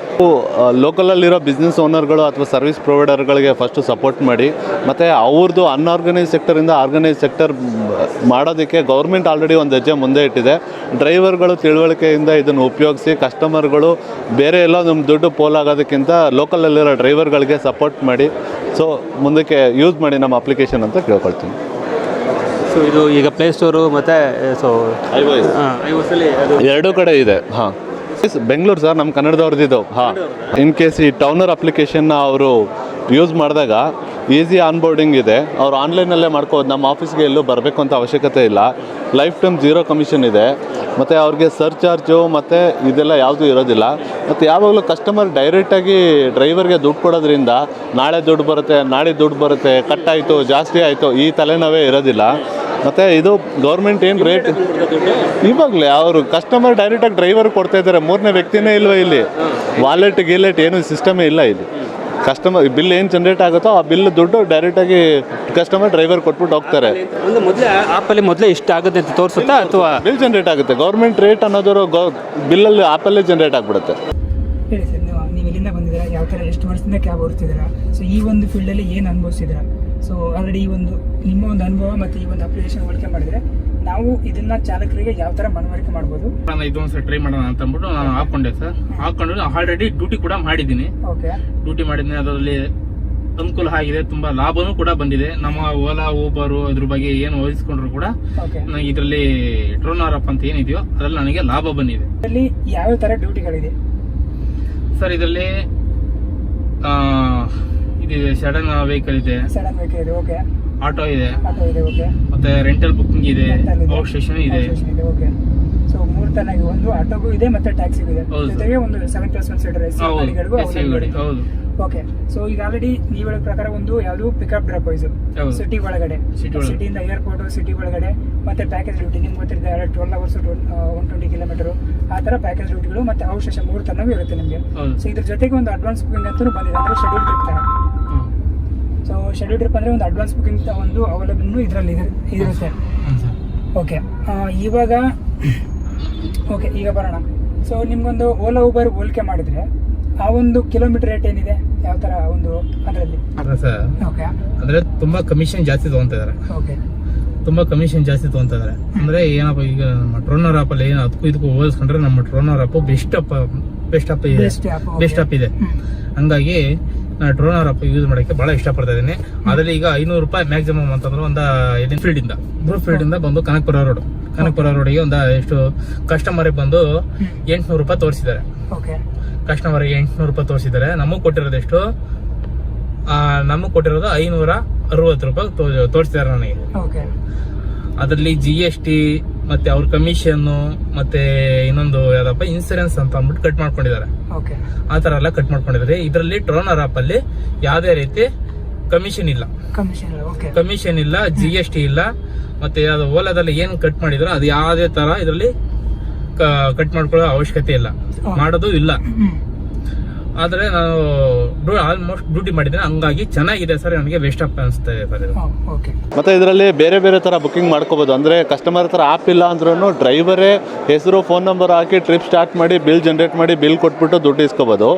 ಲೋಕಲಲ್ಲಿರೋ ಬಿಸ್ನೆಸ್ ಓನರ್ಗಳು ಅಥವಾ ಸರ್ವಿಸ್ ಪ್ರೊವೈಡರ್ಗಳಿಗೆ ಫಸ್ಟು ಸಪೋರ್ಟ್ ಮಾಡಿ, ಮತ್ತು ಅವ್ರದ್ದು ಅನ್ಆರ್ಗನೈಸ್ ಸೆಕ್ಟರಿಂದ ಆರ್ಗನೈಸ್ ಸೆಕ್ಟರ್ ಮಾಡೋದಕ್ಕೆ ಗೌರ್ಮೆಂಟ್ ಆಲ್ರೆಡಿ ಒಂದು ಹೆಜ್ಜೆ ಮುಂದೆ ಇಟ್ಟಿದೆ. ಡ್ರೈವರ್ಗಳು ತಿಳುವಳಿಕೆಯಿಂದ ಇದನ್ನು ಉಪಯೋಗಿಸಿ ಕಸ್ಟಮರ್ಗಳು ಬೇರೆ ಎಲ್ಲ ನಮ್ಮ ದುಡ್ಡು ಪೋಲಾಗೋದಕ್ಕಿಂತ ಲೋಕಲಲ್ಲಿರೋ ಡ್ರೈವರ್ಗಳಿಗೆ ಸಪೋರ್ಟ್ ಮಾಡಿ. ಸೊ ಮುಂದಕ್ಕೆ ಯೂಸ್ ಮಾಡಿ ನಮ್ಮ ಅಪ್ಲಿಕೇಶನ್ ಅಂತ ಕೇಳ್ಕೊಳ್ತೀನಿ. ಸೊ ಇದು ಈಗ ಪ್ಲೇ ಸ್ಟೋರು ಮತ್ತು ಸೊ ಐ ಅಲ್ಲಿ ಅದು ಎರಡೂ ಕಡೆ ಇದೆ ಹಾಂ. ಬೆಂಗಳೂರು ಸರ್ ನಮ್ಮ ಕನ್ನಡದವ್ರದ್ದು ಹಾಂ. ಇನ್ ಕೇಸ್ ಈ ಟೌನರ್ ಅಪ್ಲಿಕೇಶನ್ನ ಅವರು ಯೂಸ್ ಮಾಡಿದಾಗ ಈಸಿ ಆನ್ಬೋರ್ಡಿಂಗ್ ಇದೆ. ಅವ್ರು ಆನ್ಲೈನಲ್ಲೇ ಮಾಡ್ಕೋದು ನಮ್ಮ ಆಫೀಸ್ಗೆ ಎಲ್ಲೂ ಬರಬೇಕು ಅಂತ ಅವಶ್ಯಕತೆ ಇಲ್ಲ. ಲೈಫ್ ಟೈಮ್ ಜೀರೋ ಕಮಿಷನ್ ಇದೆ. ಮತ್ತು ಅವ್ರಿಗೆ ಸರ್ ಚಾರ್ಜು ಮತ್ತು ಇದೆಲ್ಲ ಯಾವುದೂ ಇರೋದಿಲ್ಲ. ಮತ್ತು ಯಾವಾಗಲೂ ಕಸ್ಟಮರ್ ಡೈರೆಕ್ಟಾಗಿ ಡ್ರೈವರ್ಗೆ ದುಡ್ಡು ಕೊಡೋದ್ರಿಂದ ನಾಳೆ ದುಡ್ಡು ಬರುತ್ತೆ ನಾಳೆ ದುಡ್ಡು ಬರುತ್ತೆ ಕಟ್ಟಾಯಿತು ಜಾಸ್ತಿ ಆಯಿತು ಈ ತಲೆನೋವೇ ಇರೋದಿಲ್ಲ. ಮತ್ತು ಇದು ಗೌರ್ಮೆಂಟ್ ಏನು ರೇಟ್? ಇವಾಗಲೇ ಅವರು ಕಸ್ಟಮರ್ ಡೈರೆಕ್ಟಾಗಿ ಡ್ರೈವರ್ ಕೊಡ್ತಾ ಇದ್ದಾರೆ. ಮೂರನೇ ವ್ಯಕ್ತಿನೇ ಇಲ್ವಾ ಇಲ್ಲಿ? ವಾಲೆಟ್ ಗೀಲೆಟ್ ಏನು ಸಿಸ್ಟಮೇ ಇಲ್ಲ ಇಲ್ಲಿ. ಕಸ್ಟಮರ್ ಬಿಲ್ ಏನು ಜನ್ರೇಟ್ ಆಗುತ್ತೋ ಆ ಬಿಲ್ ದುಡ್ಡು ಡೈರೆಕ್ಟಾಗಿ ಕಸ್ಟಮರ್ ಡ್ರೈವರ್ ಕೊಟ್ಬಿಟ್ಟು ಹೋಗ್ತಾರೆ. ಒಂದು ಮೊದಲೇ ಆ್ಯಪಲ್ಲಿ ಮೊದಲೇ ಇಷ್ಟ ಆಗುತ್ತೆ ಅಂತ ತೋರಿಸುತ್ತಾ ಅಥವಾ? ಬಿಲ್ ಜನ್ರೇಟ್ ಆಗುತ್ತೆ. ಗೌರ್ಮೆಂಟ್ ರೇಟ್ ಅನ್ನೋದರ ಗೌ ಬಿಲ್ಲಲ್ಲಿ ಆ್ಯಪಲ್ಲೇ ಜನ್ರೇಟ್ ಆಗಿಬಿಡುತ್ತೆ. ಹೇಳಿ ಸರ್ ನೀವು ನೀವು ಇಲ್ಲಿಂದ ಬಂದಿದ್ದೀರಾ? ಯಾವ ಥರ ಎಷ್ಟು ವರ್ಷದಿಂದ ಕ್ಯಾಬ್ ಓಡಿಸ್ತಿದ್ದೀರಾ ಸೊ ಈ ಒಂದು ಫೀಲ್ಡಲ್ಲಿ ಏನು ಅನುಭವಿಸಿದ್ದೀರಾ? ಸೊ ಆಲ್ರೆಡಿ ಈ ಒಂದು ನಿಮ್ಮ ಒಂದು ಅನುಭವ ಮತ್ತು ಈ ಒಂದು ಅಪ್ಲಿಕೇಶನ್ ಹೋಲಿಕೆ ಮಾಡಿದರೆ ನಾವು ಇದನ್ನ ಚಾಲಕರಿಗೆ ಯಾವ ತರ ಮನವರಿಕೆ ಮಾಡಬಹುದು ನಾನು ಇದೊಂದ್ಸಲ ಟ್ರೈ ಮಾಡೋಣ ಅಂತ ಅಂದ್ಬಿಟ್ಟು ನಾನು ಹಾಕೊಂಡೆ ಸರ್. ಹಾಕೊಂಡು ಆಲ್ರೆಡಿ ಡ್ಯೂಟಿ ಕೂಡ ಮಾಡಿದ್ದೀನಿ. ಡ್ಯೂಟಿ ಮಾಡಿದ್ದೀನಿ ಅದರಲ್ಲಿ ಅನುಕೂಲ ಆಗಿದೆ ತುಂಬಾ ಲಾಭನೂ ಕೂಡ ಬಂದಿದೆ. ನಮ್ಮ ಓಲಾ ಊಬರ್ ಅದ್ರ ಬಗ್ಗೆ ಏನು ವಹಿಸಿಕೊಂಡ್ರು ಕೂಡ ಇದರಲ್ಲಿ ಟ್ರೋನರ್ ಅಪ್ ಅಂತ ಏನಿದೆಯೋ ಅದ್ರಲ್ಲಿ ನನಗೆ ಲಾಭ ಬಂದಿದೆ. ಇದರಲ್ಲಿ ಯಾವ ಥರ ಡ್ಯೂಟಿಗಳಿದೆ ಸರ್ ಇದರಲ್ಲಿ ಇದಿದೆ ಸಡನ್ ವೆಹಿಕಲ್ ಇದೆ. ಸಡನ್ ವೆಹಿಕಲ್ ಇದೆ ಓಕೆ. ಆಟೋ ಇದೆ. ಆಟೋ ಇದೆ ಓಕೆ ಮತ್ತೆ ರೆಂಟಲ್ ಬುಕ್ಕಿಂಗ್ ಇದೆ ಔಟ್ ಸ್ಟೇಷನ್ ಇದೆ. ಓಕೆ ಸೊ ಮೂರು ತನಾಗಿ ಒಂದು ಆಟೋಗೂ ಇದೆ ಮತ್ತೆ ಟ್ಯಾಕ್ಸಿಗೂ ಇದೆ. ಜೊತೆಗೆ ಒಂದು ಸೆವೆನ್ ಪ್ಲಸ್ ಒನ್ ಸೀಟರ್ ಎಸ್ ಗಾಡಿಗಳಿಗೂ ಹೌದು. ಓಕೆ ಸೊ ಈಗ ಆಲ್ರೆಡಿ ನೀವು ಹೇಳೋ ಪ್ರಕಾರ ಒಂದು ಯಾವುದು ಪಿಕಪ್ ಡ್ರಾಪ್ ವೈಸ್ ಸಿಟಿ ಒಳಗಡೆ. ಒಳಗಡೆ. ಸಿಟಿಯಿಂದ ಏರ್ಪೋರ್ಟ್ ಸಿಟಿ ಒಳಗಡೆ. ಮತ್ತೆ ಪ್ಯಾಕೇಜ್ ಡ್ಯೂಟಿ ನಿಮ್ಗೆ ಗೊತ್ತಿರುತ್ತೆ twelve hours one twenty kilometre ಆ ಥರ ಪ್ಯಾಕೇಜ್ ಡ್ಯೂಟಿಗಳು ಮತ್ತೆ ಸ್ಟೇಷನ್ ಮೂರು ತನವೂ ಇರುತ್ತೆ ನಿಮಗೆ. ಸೊ ಇದ್ರ ಜೊತೆಗೆ ಒಂದು ಅಡ್ವಾನ್ಸ್ ಬುಕಿಂಗ್ ಅಂತೂ ಬಂದಿದೆ. ಅಂದರೆ ಶೆಡ್ಯೂಲ್ ಟ್ರಿಪ್ ತರ ಹ್ಮ್. ಸೊ ಶೆಡ್ಯೂಲ್ ಟ್ರಿಪ್ ಅಂದರೆ ಒಂದು ಅಡ್ವಾನ್ಸ್ ಬುಕಿಂಗ್ ಒಂದು ಅವೈಲಬಲ್ ಇದರಲ್ಲಿ ಸರ್. ಓಕೆ ಇವಾಗ ಓಕೆ ಈಗ ಬರೋಣ. ಸೊ ನಿಮ್ಗೊಂದು ಓಲಾ ಊಬರ್ ಹೋಲಿಕೆ ಮಾಡಿದ್ರೆ ಆ ಒಂದು ಕಿಲೋಮೀಟರ್ ರೇಟ್ ಏನಿದೆ? ಯಾವ ಥರ ಒಂದು ಅದರಲ್ಲಿ? ಓಕೆ ಅಂದ್ರೆ ತುಂಬಾ ಕಮಿಷನ್ ಜಾಸ್ತಿ ತಗೊಂತಿದ್ದಾರೆ ಓಕೆ ತುಂಬಾ ಕಮಿಷನ್ ಜಾಸ್ತಿ ತಗೊಂತಿದ್ದಾರೆ ಅಂದ್ರೆ ಏನಪ್ಪ ಈಗ ನಮ್ಮ ಟ್ರೋನರ್ ಆಪ್ ಅಲ್ಲಿ ಏನು ಅದಕ್ಕೂ ಇದಕ್ಕೂ ಹೋಲಿಸ್ಕೊಂಡ್ರೆ ನಮ್ಮ ಟ್ರೋನರ್ app best app best app ಇದೆ. ಬೆಸ್ಟ್ ಅಪ್ ಇದೆ. ಹಂಗಾಗಿ ನಾನು ಡ್ರೋನ್ ಆಪ್ ಯೂಸ್ ಮಾಡೋಕ್ಕೆ ಬಹಳ ಇಷ್ಟಪಡ್ತಾ ಇದೀನಿ ಅದರಲ್ಲಿ ಈಗ ಐನೂರು ರೂಪಾಯಿ ಮ್ಯಾಕ್ಸಿಮಮ್ ಅಂತಂದ್ರೆ ಒಂದು ಫೀಲ್ಡ್ ಇಂದ. ಬ್ರೂ ಫೀಲ್ಡ್ ಇಂದ ಬಂದು ಕನಕಪುರ ರೋಡ್ ಕನಕಪುರ ರೋಡಿಗೆ ಒಂದು ಎಷ್ಟು ಕಸ್ಟಮರ್ ಬಂದು ಎಂಟ್ನೂರು ರೂಪಾಯಿ ತೋರಿಸಿದ್ದಾರೆ. ಕಸ್ಟಮರ್ಗೆ ಎಂಟ್ನೂರು ರೂಪಾಯಿ ತೋರಿಸಿದ್ದಾರೆ. ನಮಗೆ ಕೊಟ್ಟಿರೋದು ಎಷ್ಟು? ನಮಗೆ ಕೊಟ್ಟಿರೋದು ಐನೂರ ಅರವತ್ತು ರೂಪಾಯಿ ತೋರಿಸಿದ್ದಾರೆ ನನಗೆ. ಅದರಲ್ಲಿ ಜಿ ಎಸ್ ಟಿ ಮತ್ತೆ ಅವ್ರ ಕಮಿಷನ್ ಮತ್ತೆ ಇನ್ನೊಂದು ಯಾವ್ದಪ್ಪ ಇನ್ಸೂರೆನ್ಸ್ ಅಂತ ಅಂದ್ಬಿಟ್ಟು ಕಟ್ ಮಾಡ್ಕೊಂಡಿದ್ದಾರೆ. ಆ ತರ ಎಲ್ಲ ಕಟ್ ಮಾಡ್ಕೊಂಡಿದ್ದಾರೆ. ಇದರಲ್ಲಿ ಟ್ರೋನರ್ ಆಪ್ ಅಲ್ಲಿ ಯಾವುದೇ ರೀತಿ ಕಮಿಷನ್ ಇಲ್ಲ. ಕಮಿಷನ್ ಇಲ್ಲ ಜಿ ಎಸ್ ಟಿ ಇಲ್ಲ ಮತ್ತೆ ಯಾವ್ದು ಓಲಾದಲ್ಲಿ ಏನ್ ಕಟ್ ಮಾಡಿದ್ರು ಅದು ಯಾವುದೇ ತರ ಇದರಲ್ಲಿ ಕಟ್ ಮಾಡ್ಕೊಳ್ಳೋ ಅವಶ್ಯಕತೆ ಇಲ್ಲ. ಮಾಡೋದು ಇಲ್ಲ. ಆದ್ರೆ ನಾವು ಆಲ್ಮೋಸ್ಟ್ ಡ್ಯೂಟಿ ಮಾಡಿದ್ದೇನೆ. ಹಂಗಾಗಿ ಚೆನ್ನಾಗಿದೆ ಸರ್ ನನಗೆ ವೇಸ್ಟ್ ಅಪ್ ಅನಿಸ್ತಾ ಇದೆ. ಸರ್ ಓಕೆ ಮತ್ತು ಇದರಲ್ಲಿ ಬೇರೆ ಬೇರೆ ಥರ ಬುಕ್ಕಿಂಗ್ ಮಾಡ್ಕೋಬೋದು. ಅಂದರೆ ಕಸ್ಟಮರ್ ಹತ್ರ ಆ್ಯಪ್ ಇಲ್ಲ ಅಂದ್ರೂ ಡ್ರೈವರೇ ಹೆಸರು ಫೋನ್ ನಂಬರ್ ಹಾಕಿ ಟ್ರಿಪ್ ಸ್ಟಾರ್ಟ್ ಮಾಡಿ ಬಿಲ್ ಜನರೇಟ್ ಮಾಡಿ ಬಿಲ್ ಕೊಟ್ಬಿಟ್ಟು ದುಡ್ಡು ಇಸ್ಕೋಬೋದು.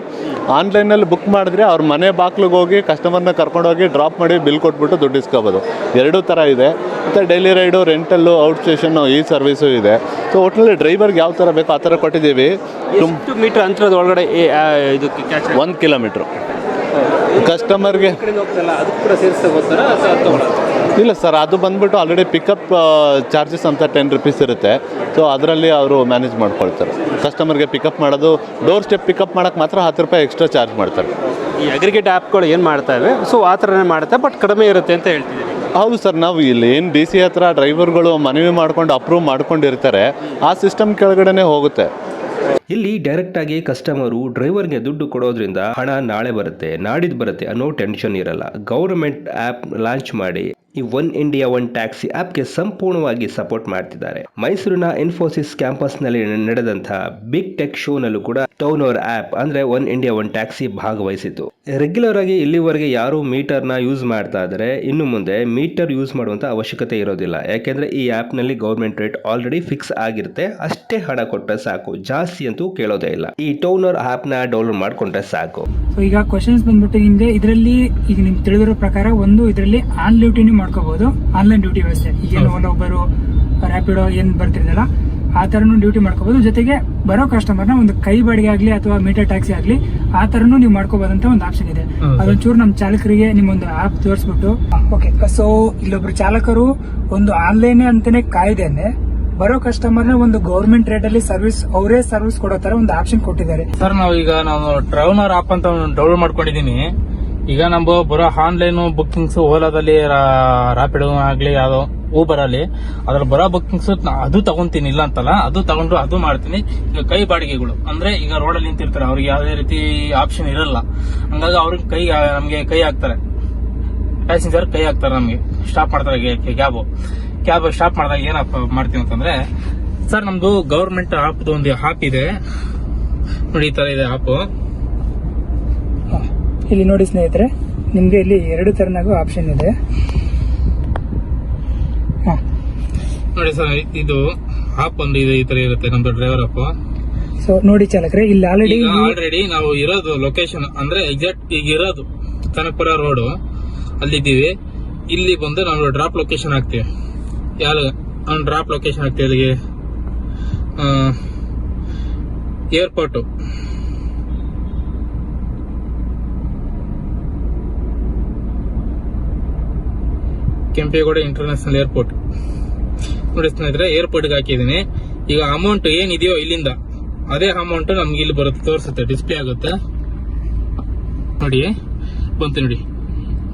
ಆನ್ಲೈನಲ್ಲಿ ಬುಕ್ ಮಾಡಿದ್ರೆ ಅವ್ರ ಮನೆ ಬಾಗ್ಲಿಗೆ ಹೋಗಿ ಕಸ್ಟಮರ್ನ ಕರ್ಕೊಂಡೋಗಿ ಡ್ರಾಪ್ ಮಾಡಿ ಬಿಲ್ ಕೊಟ್ಬಿಟ್ಟು ದುಡ್ಡು ಇಸ್ಕೋಬೋದು. ಎರಡೂ ಥರ ಇದೆ. ಮತ್ತು daily ride rental out station ಈ ಸರ್ವಿಸು ಇದೆ. ಸೊ ಒಟ್ಟಿನಲ್ಲಿ ಡ್ರೈವರ್ಗೆ ಯಾವ ಥರ ಬೇಕೋ ಆ ಥರ ಕೊಟ್ಟಿದ್ದೀವಿ. ಮೀಟರ್ ಅಂತರದ ಒಳಗಡೆ ಇದಕ್ಕೆ ಒಂದು ಕಿಲೋಮೀಟ್ರು. ಕಸ್ಟಮರ್ಗೆ ಇಲ್ಲ ಸರ್ ಅದು ಬಂದ್ಬಿಟ್ಟು ಆಲ್ರೆಡಿ ಪಿಕಪ್ ಚಾರ್ಜಸ್ ಅಂತ ಟೆನ್ ರುಪೀಸ್ ಇರುತ್ತೆ. ಸೊ ಅದರಲ್ಲಿ ಅವರು ಮ್ಯಾನೇಜ್ ಮಾಡ್ಕೊಳ್ತಾರೆ. ಕಸ್ಟಮರ್ಗೆ ಪಿಕಪ್ ಮಾಡೋದು ಡೋರ್ ಸ್ಟೆಪ್ ಪಿಕಪ್ ಮಾಡೋಕ್ಕೆ ಮಾತ್ರ ಹತ್ತು ರೂಪಾಯಿ ಎಕ್ಸ್ಟ್ರಾ ಚಾರ್ಜ್ ಮಾಡ್ತಾರೆ. ಈ ಅಗ್ರಿಗೇಟ್ ಆ್ಯಪ್ಗಳು ಏನು ಮಾಡ್ತಾ ಇವೆ? ಸೊ ಆ ಥರನೇ ಮಾಡುತ್ತೆ ಬಟ್ ಕಡಿಮೆ ಇರುತ್ತೆ ಅಂತ ಹೇಳ್ತಿದ್ದೀನಿ ಹೌದು ಸರ್ ನಾವು ಇಲ್ಲಿ ಏನು ಡಿ ಸಿ ಹತ್ರ ಡ್ರೈವರ್ಗಳು ಮನವಿ ಮಾಡ್ಕೊಂಡು ಅಪ್ರೂವ್ ಮಾಡ್ಕೊಂಡಿರ್ತಾರೆ ಆ ಸಿಸ್ಟಮ್ ಕೆಳಗಡೆನೇ ಹೋಗುತ್ತೆ. ಇಲ್ಲಿ ಡೈರೆಕ್ಟ್ ಆಗಿ ಕಸ್ಟಮರು ಡ್ರೈವರ್ಗೆ ದುಡ್ಡು ಕೊಡೋದ್ರಿಂದ ಹಣ ನಾಳೆ ಬರುತ್ತೆ, ನಾಡಿದ್ದು ಬರುತ್ತೆ ಅನ್ನೋ ಟೆನ್ಷನ್ ಇರಲ್ಲ. ಗೌರ್ಮೆಂಟ್ ಆಪ್ ಲಾಂಚ್ ಮಾಡಿ ಈ ಒನ್ ಇಂಡಿಯಾ, ಒನ್ ಟ್ಯಾಕ್ಸಿ ಆಪ್ಗೆ ಸಂಪೂರ್ಣವಾಗಿ ಸಪೋರ್ಟ್ ಮಾಡ್ತಿದ್ದಾರೆ. ಮೈಸೂರಿನ ಇನ್ಫೋಸಿಸ್ ಕ್ಯಾಂಪಸ್ನಲ್ಲಿ ನಡೆದಂತಹ ಬಿಗ್ ಟೆಕ್ ಶೋನಲ್ಲೂ ಕೂಡ ಟೌನ್ ಅವರ್ ಆಪ್ ಅಂದ್ರೆ ಒನ್ ಇಂಡಿಯಾ, ಒನ್ ಟ್ಯಾಕ್ಸಿ ಭಾಗವಹಿಸಿತು ರೆಗ್ಯುಲರ್ ಆಗಿ ಇಲ್ಲಿವರೆಗೆ ಯಾರು ಮೀಟರ್ನ ಯೂಸ್ ಮಾಡ್ತಾ ಇದ್ದಾರೆ. ಇನ್ನು ಮುಂದೆ ಮೀಟರ್ ಯೂಸ್ ಮಾಡುವಂತ ಅವಶ್ಯಕತೆ ಇರೋದಿಲ್ಲ. ಯಾಕೆಂದ್ರೆ ಈ ಆಪ್ನಲ್ಲಿ ಗೌರ್ಮೆಂಟ್ ರೇಟ್ ಆಲ್ರೆಡಿ ಫಿಕ್ಸ್ ಆಗಿರುತ್ತೆ. ಅಷ್ಟೇ ಹಣ ಕೊಟ್ಟರೆ ಸಾಕು. ಜಾಸ್ತಿ ಅಂತೂ ಕೇಳೋದೇ ಇಲ್ಲ. ಈ ಟೌನ್ ಆಪ್ನ ಡೌನ್ಲೋಡ್ ಮಾಡ್ಕೊಂಡ್ರೆ ಸಾಕು. ಈಗ ಕ್ವಶನ್ಸ್ ಬಂದ್ಬಿಟ್ಟು ನಿಮಗೆ ಇದರಲ್ಲಿ ಈಗ ನಿಮ್ಗೆ ತಿಳಿದಿರೋ ಪ್ರಕಾರ ಒಂದು, ಇದರಲ್ಲಿ ಆನ್ ಮಾಡ್ಕೋಬಹುದು. ಆನ್ಲೈನ್ ಡ್ಯೂಟಿ ವ್ಯವಸ್ಥೆ. ಈಗೇನು ಓಲಾ ಒಬ್ಬರು ರ್ಯಾಪಿಡೋ ಏನು ಬರ್ತಿದಲ್ಲ ಆ ಥರನೂ ಡ್ಯೂಟಿ ಮಾಡ್ಕೋಬಹುದು. ಜೊತೆಗೆ ಬರೋ ಕಸ್ಟಮರ್ನ ಒಂದು ಕೈ ಬಾಡಿಗೆ ಆಗಲಿ ಅಥವಾ ಮೀಟರ್ ಟ್ಯಾಕ್ಸಿ ಆಗಲಿ ಆ ಥರನೂ ನೀವು ಮಾಡ್ಕೋಬಹುದಂತ ಒಂದು ಆಪ್ಷನ್ ಇದೆ. ಅದೊಂಚೂರು ನಮ್ಮ ಚಾಲಕರಿಗೆ ನಿಮ್ಮೊಂದು ಆಪ್ ತೋರಿಸ್ಬಿಟ್ಟು ಓಕೆ ಸೊ ಇಲ್ಲೊಬ್ರು ಚಾಲಕರು ಒಂದು ಆನ್ಲೈನ್ ಅಂತಾನೆ ಕಾಯ್ದೇನೆ ಬರೋ ಕಸ್ಟಮರ್ನ ಒಂದು ಗೌರ್ಮೆಂಟ್ ರೇಟ್ ಅಲ್ಲಿ ಸರ್ವಿಸ್ ಅವರೇ ಸರ್ವಿಸ್ ಕೊಡೋ ತರ ಒಂದು ಆಪ್ಷನ್ ಕೊಟ್ಟಿದ್ದಾರೆ. ಸರ್ ನಾವು ಈಗ ನಾನು ಟ್ರಾವೆಲರ್ ಆಪ್ ಅಂತ ಡೌನ್ಲೋಡ್ ಮಾಡ್ಕೊಂಡಿದ್ದೀನಿ. ಈಗ ನಮ್ದು ಬರೋ ಆನ್ಲೈನ್ ಬುಕ್ಕಿಂಗ್ಸ್ ಓಲಾದಲ್ಲಿ ರಾಪಿಡ್ ಆಗ್ಲಿ, ಯಾವ್ದೋ ಊಬರ್ ಅಲ್ಲಿ ಅದ್ರ ಬರೋ ಬುಕ್ಕಿಂಗ್ಸ್ ಅದು ತಗೊಂತೀನಿ, ಇಲ್ಲ ಅಂತಲ್ಲ, ಅದು ತಗೊಂಡ್ರು ಅದು ಮಾಡ್ತೀನಿ. ಈಗ ಕೈ ಬಾಡಿಗೆಗಳು, ಅಂದ್ರೆ ಈಗ ರೋಡಲ್ಲಿ ನಿಂತಿರ್ತಾರೆ, ಅವ್ರಿಗೆ ಯಾವುದೇ ರೀತಿ ಆಪ್ಷನ್ ಇರಲ್ಲ. ಹಂಗಾಗಿ ಅವ್ರಿಗೆ ಕೈ ನಮಗೆ ಕೈ ಹಾಕ್ತಾರೆ. ಪ್ಯಾಸೆಂಜರ್ ಕೈ ಹಾಕ್ತಾರೆ ನಮಗೆ. ಸ್ಟಾಪ್ ಮಾಡ್ತಾರೆ ಕ್ಯಾಬ್ ಕ್ಯಾಬ್ ಸ್ಟಾಪ್ ಮಾಡಿದಾಗ ಏನಪ್ಪ ಮಾಡ್ತೀನಿ ಅಂತಂದ್ರೆ, ಸರ್ ನಮ್ದು ಗೌರ್ಮೆಂಟ್ ಆಪ್ ಒಂದು ಆಪ್ ಇದೆ. ನೋಡಿ ಈ ತರ ಇದೆ ಆಪ್ ಇಲ್ಲಿ ನೋಡಿ ಸ್ನೇಹಿತರೆ ನಿಮಗೆ ಇಲ್ಲಿ ಎರಡು ತರನಾಗೂ ಆಪ್ಷನ್ ಇದೆ. ಹ, ನೋಡಿ ಸರ್ ಇದು ಆಪ್ ಒಂದು ಇದೆ ಈ ತರ ಇರುತ್ತೆ ನಮ್ದು ಡ್ರೈವರ್ ಆಪ್ ಸೊ ನೋಡಿ ಚಾಲಕರೆ ಇಲ್ಲಿ ಆಲ್ರೆಡಿ ಆಲ್ರೆಡಿ ನಾವು ಇರೋದು ಲೊಕೇಶನ್ ಅಂದ್ರೆ ಎಕ್ಸಾಕ್ಟ್ ಈಗ ಇರೋದು ಕನಕಪುರ ರೋಡ್ ಅಲ್ಲಿದ್ದೀವಿ. ಇಲ್ಲಿ ಬಂದು ನಾವು ಡ್ರಾಪ್ ಲೊಕೇಶನ್ ಹಾಕ್ತೀವಿ. ಯಾರು ಡ್ರಾಪ್ ಲೊಕೇಶನ್ ಹಾಕ್ತೀವಿ ಅಲ್ಲಿಗೆ. ಏರ್ಪೋರ್ಟ್ ಕೆಂಪೇಗೌಡ ಇಂಟರ್ನ್ಯಾಷನಲ್ ಏರ್ಪೋರ್ಟ್ ನೋಡಿ ಸ್ನೇಹಿತರೆ ಏರ್ಪೋರ್ಟ್ಗೆ ಹಾಕಿದ್ದೀನಿ. ಈಗ ಅಮೌಂಟ್ ಏನಿದೆಯೋ ಇಲ್ಲಿಂದ ಅದೇ ಅಮೌಂಟ್ ನಮ್ಗೆ ಇಲ್ಲಿ ಬರುತ್ತೆ ತೋರಿಸುತ್ತೆ ಡಿಸ್ಪ್ಲೇ ಆಗುತ್ತೆ. ನೋಡಿ ಬಂತು ನೋಡಿ.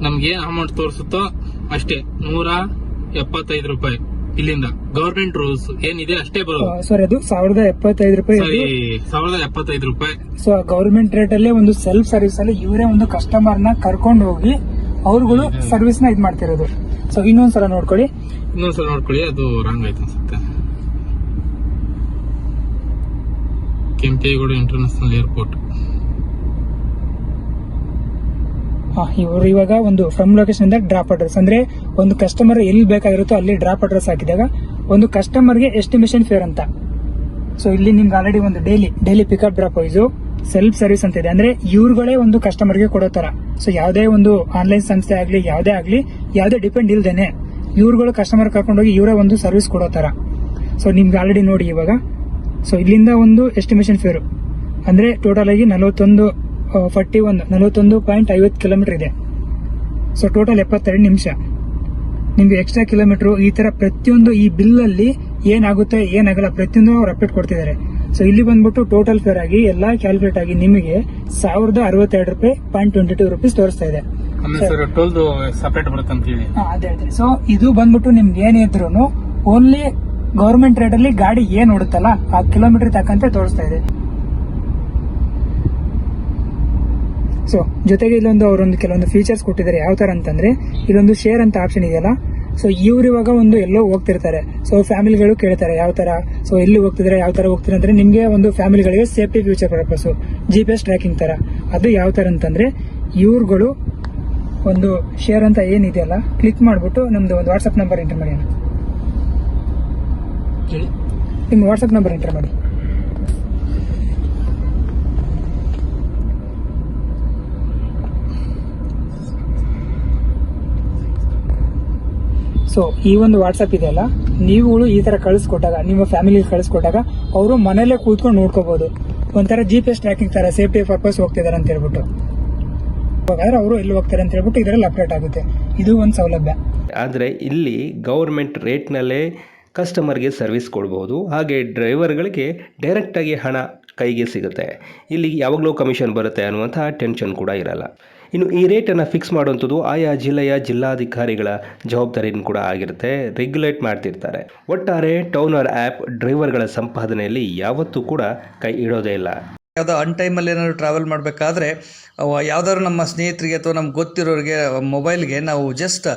ನಮ್ಗೆ ಏನು ಅಮೌಂಟ್ ತೋರಿಸುತ್ತೋ ಅಷ್ಟೇ ನೂರ ಎಪ್ಪತ್ತೈದು ರೂಪಾಯಿ ಇಲ್ಲಿಂದ. ಗವರ್ಮೆಂಟ್ ರೂಲ್ಸ್ ಏನಿದೆ ಅಷ್ಟೇ ಬರೋದು. ಸರ್ ಅದು ಸಾವಿರದ ಎಪ್ಪತ್ತೈದು ರೂಪಾಯಿ ಸಾವಿರದ ಎಪ್ಪತ್ತೈದು ರೂಪಾಯಿ. ಸೊ ಗವರ್ಮೆಂಟ್ ರೇಟ್ ಅಲ್ಲೇ ಒಂದು ಸೆಲ್ಫ್ ಸರ್ವಿಸ್ ಅಲ್ಲಿ ಇವರೇ ಒಂದು ಕಸ್ಟಮರ್ನ ಕರ್ಕೊಂಡು ಹೋಗಿ ಅವ್ರುಗಳು ಸರ್ವಿಸ್ನ ಇದ್ ಮಾಡ್ತಿರೋದು. ಸೊ ಇನ್ನೊಂದ್ಸಲ ನೋಡ್ಕೊಳ್ಳಿ. ಇನ್ನೊಂದ್ಸಲ ನೋಡ್ಕೊಳ್ಳಿ ಅದು ರಾಂಗ್ ಆಯ್ತು ಅನ್ಸುತ್ತೆ. ಕೆಂಪೇಗೌಡ ಇಂಟರ್ನ್ಯಾಷನಲ್ ಏರ್ಪೋರ್ಟ್ ಇವರು ಇವಾಗ ಒಂದು ಫ್ರಮ್ ಲೊಕೇಶನ್ ಇಂದ ಡ್ರಾಪ್ ಅಡ್ರೆಸ್ ಅಂದ್ರೆ ಒಂದು ಕಸ್ಟಮರ್ ಎಲ್ಲಿ ಬೇಕಾಗಿರುತ್ತೋ ಅಲ್ಲಿ ಡ್ರಾಪ್ ಅಡ್ರೆಸ್ ಹಾಕಿದಾಗ ಒಂದು ಕಸ್ಟಮರ್ಗೆ ಎಸ್ಟಿಮೇಷನ್ ಫೇರ್ ಅಂತ. ಸೊ ಇಲ್ಲಿ ನಿಮ್ಗೆ ಆಲ್ರೆಡಿ ಒಂದು daily daily pickup drop wise self service ಅಂತ ಇದೆ. ಅಂದ್ರೆ ಇವ್ರುಗಳೇ ಒಂದು ಕಸ್ಟಮರ್ಗೆ ಕೊಡೋ ತರ ಸೊ ಯಾವುದೇ ಒಂದು ಆನ್ಲೈನ್ ಸಂಸ್ಥೆ ಆಗ್ಲಿ, ಯಾವುದೇ ಆಗ್ಲಿ, ಯಾವುದೇ ಡಿಪೆಂಡ್ ಇಲ್ದೇನೆ ಇವ್ರುಗಳು ಕಸ್ಟಮರ್ ಕರ್ಕೊಂಡೋಗಿ ಇವರೇ ಒಂದು ಸರ್ವಿಸ್ ಕೊಡೋ ತರ ಸೊ ನಿಮ್ಗೆ ಆಲ್ರೆಡಿ ನೋಡಿ ಇವಾಗ. ಸೊ ಇಲ್ಲಿಂದ ಒಂದು ಎಸ್ಟಿಮೇಷನ್ ಫೇರು ಅಂದ್ರೆ ಟೋಟಲ್ ಆಗಿ ನಲವತ್ತೊಂದು ಫಾರ್ಟಿ ಒನ್ ನಲವತ್ತೊಂದು ಪಾಯಿಂಟ್ ಐವತ್ತು ಕಿಲೋಮೀಟರ್ ಇದೆ. ಸೊ ಟೋಟಲ್ ಎಪ್ಪತ್ತೆರಡು ನಿಮಿಷ. ನಿಮ್ಗೆ ಎಕ್ಸ್ಟ್ರಾ ಕಿಲೋಮೀಟರ್ ಈ ತರ ಪ್ರತಿಯೊಂದು ಈ ಬಿಲ್ ಅಲ್ಲಿ ಏನಾಗುತ್ತೆ, ಏನಾಗಲ್ಲ, ಪ್ರತಿಯೊಂದು ಅವ್ರು ಅಪ್ಡೇಟ್ ಕೊಡ್ತಿದ್ದಾರೆ. ಸೊ ಇಲ್ಲಿ ಬಂದ್ಬಿಟ್ಟು ಟೋಟಲ್ ಫೇರ್ ಆಗಿ ಎಲ್ಲಾ ಕ್ಯಾಲ್ಕುಲೇಟ್ ಆಗಿ ನಿಮಗೆ ಸಾವಿರದ ಅರವತ್ತೆರಡು ರೂಪಾಯಿ ಪಾಯಿಂಟ್ ಟ್ವೆಂಟಿ ಟೂ ರುಪೀಸ್ ತೋರಿಸ್ತಾ ಇದೆ. ಸಪರೇಟ್ ಬರುತ್ತೆ ಅಂತ ಹೇಳಿ. ಅದೇ ಸೊ ಇದು ಬಂದ್ಬಿಟ್ಟು ನಿಮ್ಗೆ ಏನಿದ್ರು ಓನ್ಲಿ ಗೌರ್ಮೆಂಟ್ ರೇಟ್ ಅಲ್ಲಿ ಗಾಡಿ ಏನ್ ಓಡುತ್ತಲ್ಲ ಆ ಕಿಲೋಮೀಟರ್ ತಕ್ಕಂತೆ ತೋರಿಸ್ತಾ ಇದೆ. ಸೊ ಜೊತೆಗೆ ಇಲ್ಲೊಂದು ಅವರೊಂದು ಕೆಲವೊಂದು ಫೀಚರ್ಸ್ ಕೊಟ್ಟಿದ್ದಾರೆ. ಯಾವ ತರ ಅಂತಂದ್ರೆ ಇಲ್ಲೊಂದು ಶೇರ್ ಅಂತ ಆಪ್ಷನ್ ಇದೆಯಲ್ಲ ಸೊ ಇವ್ರು ಇವಾಗ ಒಂದು ಎಲ್ಲೋ ಹೋಗ್ತಿರ್ತಾರೆ. ಸೊ ಫ್ಯಾಮಿಲಿಗಳು ಕೇಳ್ತಾರೆ ಯಾವ ತರ. ಸೊ ಎಲ್ಲಿ ಹೋಗ್ತಿದ್ರೆ ಯಾವ ತರ ಹೋಗ್ತಾರೆ ಅಂದ್ರೆ ನಿಮ್ಗೆ ಒಂದು ಫ್ಯಾಮಿಲಿಗಳಿಗೆ safety future purpose G P S tracking ತರ. ಅದು ಯಾವ ತರ ಅಂತಂದ್ರೆ ಇವ್ರುಗಳು ಒಂದು ಶೇರ್ ಅಂತ ಏನಿದೆಯಲ್ಲ ಕ್ಲಿಕ್ ಮಾಡ್ಬಿಟ್ಟು ನಮ್ದು ಒಂದು ವಾಟ್ಸ್ಆಪ್ ನಂಬರ್ ಎಂಟರ್ ಮಾಡಿ ನಿಮ್ ನಿಮ್ಮ ವಾಟ್ಸ್ಆಪ್ ನಂಬರ್ ಎಂಟರ್ ಮಾಡಿ. ಸೊ ಈ ಒಂದು ವಾಟ್ಸ್ಆಪ್ ಇದೆಯಲ್ಲ? ನೀವುಗಳು ಈ ತರ ಕಳಿಸ್ಕೊಟ್ಟಾಗ, ನಿಮ್ಮ ಫ್ಯಾಮಿಲಿ ಕಳಿಸ್ಕೊಟ್ಟಾಗ, ಅವರು ಮನೇಲೆ ಕೂತ್ಕೊಂಡು ನೋಡ್ಕೋಬಹುದು ಒಂಥರ ಜಿ ಪಿ ಎಸ್ ಟ್ರ್ಯಾಕಿಂಗ್ ತರ ಸೇಫ್ಟಿ ಪರ್ಪಸ್ ಹೋಗ್ತಿದ್ದಾರೆ ಅಂತ ಹೇಳ್ಬಿಟ್ಟು. ಹೋಗಾದ್ರೆ ಅವರು ಎಲ್ಲಿ ಹೋಗ್ತಾರೆ ಅಂತ ಹೇಳ್ಬಿಟ್ಟು ಇದರಲ್ಲಿ ಅಪ್ಡೇಟ್ ಆಗುತ್ತೆ. ಇದು ಒಂದು ಸೌಲಭ್ಯ. ಆದರೆ ಇಲ್ಲಿ ಗೌರ್ಮೆಂಟ್ ರೇಟ್ನಲ್ಲೇ ಕಸ್ಟಮರ್ಗೆ ಸರ್ವಿಸ್ ಕೊಡ್ಬೋದು. ಹಾಗೆ ಡ್ರೈವರ್ಗಳಿಗೆ ಡೈರೆಕ್ಟಾಗಿ ಹಣ ಕೈಗೆ ಸಿಗುತ್ತೆ. ಇಲ್ಲಿ ಯಾವಾಗಲೂ ಕಮಿಷನ್ ಬರುತ್ತೆ ಅನ್ನುವಂಥ ಟೆನ್ಷನ್ ಕೂಡ ಇರಲ್ಲ. ಇನ್ನು ಈ ರೇಟನ್ನು ಫಿಕ್ಸ್ ಮಾಡುವಂಥದ್ದು ಆಯಾ ಜಿಲ್ಲೆಯ ಜಿಲ್ಲಾಧಿಕಾರಿಗಳ ಜವಾಬ್ದಾರಿಯನ್ನು ಕೂಡ ಆಗಿರುತ್ತೆ. ರೆಗ್ಯುಲೇಟ್ ಮಾಡ್ತಿರ್ತಾರೆ. ಒಟ್ಟಾರೆ ಟೌನರ್ ಆ್ಯಪ್ ಡ್ರೈವರ್ಗಳ ಸಂಪಾದನೆಯಲ್ಲಿ ಯಾವತ್ತೂ ಕೂಡ ಕೈ ಇಡೋದೇ ಇಲ್ಲ. ಯಾವುದೋ ಅನ್ ಟೈಮಲ್ಲಿ ಏನಾದರೂ ಟ್ರಾವೆಲ್ ಮಾಡಬೇಕಾದ್ರೆ ಯಾವ್ದಾದ್ರು ನಮ್ಮ ಸ್ನೇಹಿತರಿಗೆ ಅಥವಾ ನಮ್ಗೆ ಗೊತ್ತಿರೋರಿಗೆ ಮೊಬೈಲ್ಗೆ ನಾವು ಜಸ್ಟ್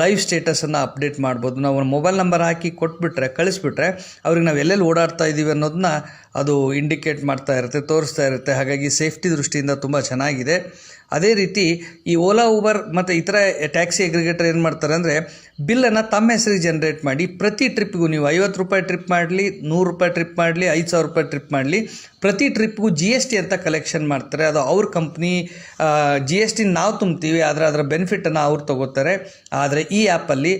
ಲೈವ್ ಸ್ಟೇಟಸನ್ನು ಅಪ್ಡೇಟ್ ಮಾಡ್ಬೋದು. ನಾವು ಮೊಬೈಲ್ ನಂಬರ್ ಹಾಕಿ ಕೊಟ್ಬಿಟ್ರೆ, ಕಳಿಸ್ಬಿಟ್ರೆ ಅವ್ರಿಗೆ ನಾವು ಎಲ್ಲೆಲ್ಲಿ ಓಡಾಡ್ತಾ ಇದ್ದೀವಿ ಅನ್ನೋದನ್ನ ಅದು ಇಂಡಿಕೇಟ್ ಮಾಡ್ತಾ ಇರುತ್ತೆ, ತೋರಿಸ್ತಾ ಇರುತ್ತೆ. ಹಾಗಾಗಿ ಸೇಫ್ಟಿ ದೃಷ್ಟಿಯಿಂದ ತುಂಬ ಚೆನ್ನಾಗಿದೆ. ಅದೇ ರೀತಿ ಈ ಓಲಾ ಊಬರ್ ಮತ್ತು ಇತರ ಟ್ಯಾಕ್ಸಿ ಅಗ್ರಿಗೇಟರ್ ಏನು ಮಾಡ್ತಾರೆ ಅಂದರೆ ಬಿಲ್ಲನ್ನು ತಮ್ಮ ಹೆಸರಿಗೆ ಜನ್ರೇಟ್ ಮಾಡಿ ಪ್ರತಿ ಟ್ರಿಪ್ಗೂ ನೀವು ಐವತ್ತು ರೂಪಾಯಿ ಟ್ರಿಪ್ ಮಾಡಲಿ, ನೂರು ರೂಪಾಯಿ ಟ್ರಿಪ್ ಮಾಡಲಿ, ಐದು ಸಾವಿರ ರೂಪಾಯಿ ಟ್ರಿಪ್ ಮಾಡಲಿ, ಪ್ರತಿ ಟ್ರಿಪ್ಗೂ ಜಿ ಎಸ್ ಟಿ ಅಂತ ಕಲೆಕ್ಷನ್ ಮಾಡ್ತಾರೆ. ಅದು ಅವ್ರ ಕಂಪ್ನಿ ಜಿ ಎಸ್ ಟಿ ನಾವು ತುಂಬ್ತೀವಿ ಆದರೆ ಅದರ ಬೆನಿಫಿಟನ್ನು ಅವ್ರು ತಗೋತಾರೆ. ಆದರೆ ಈ ಆ್ಯಪಲ್ಲಿ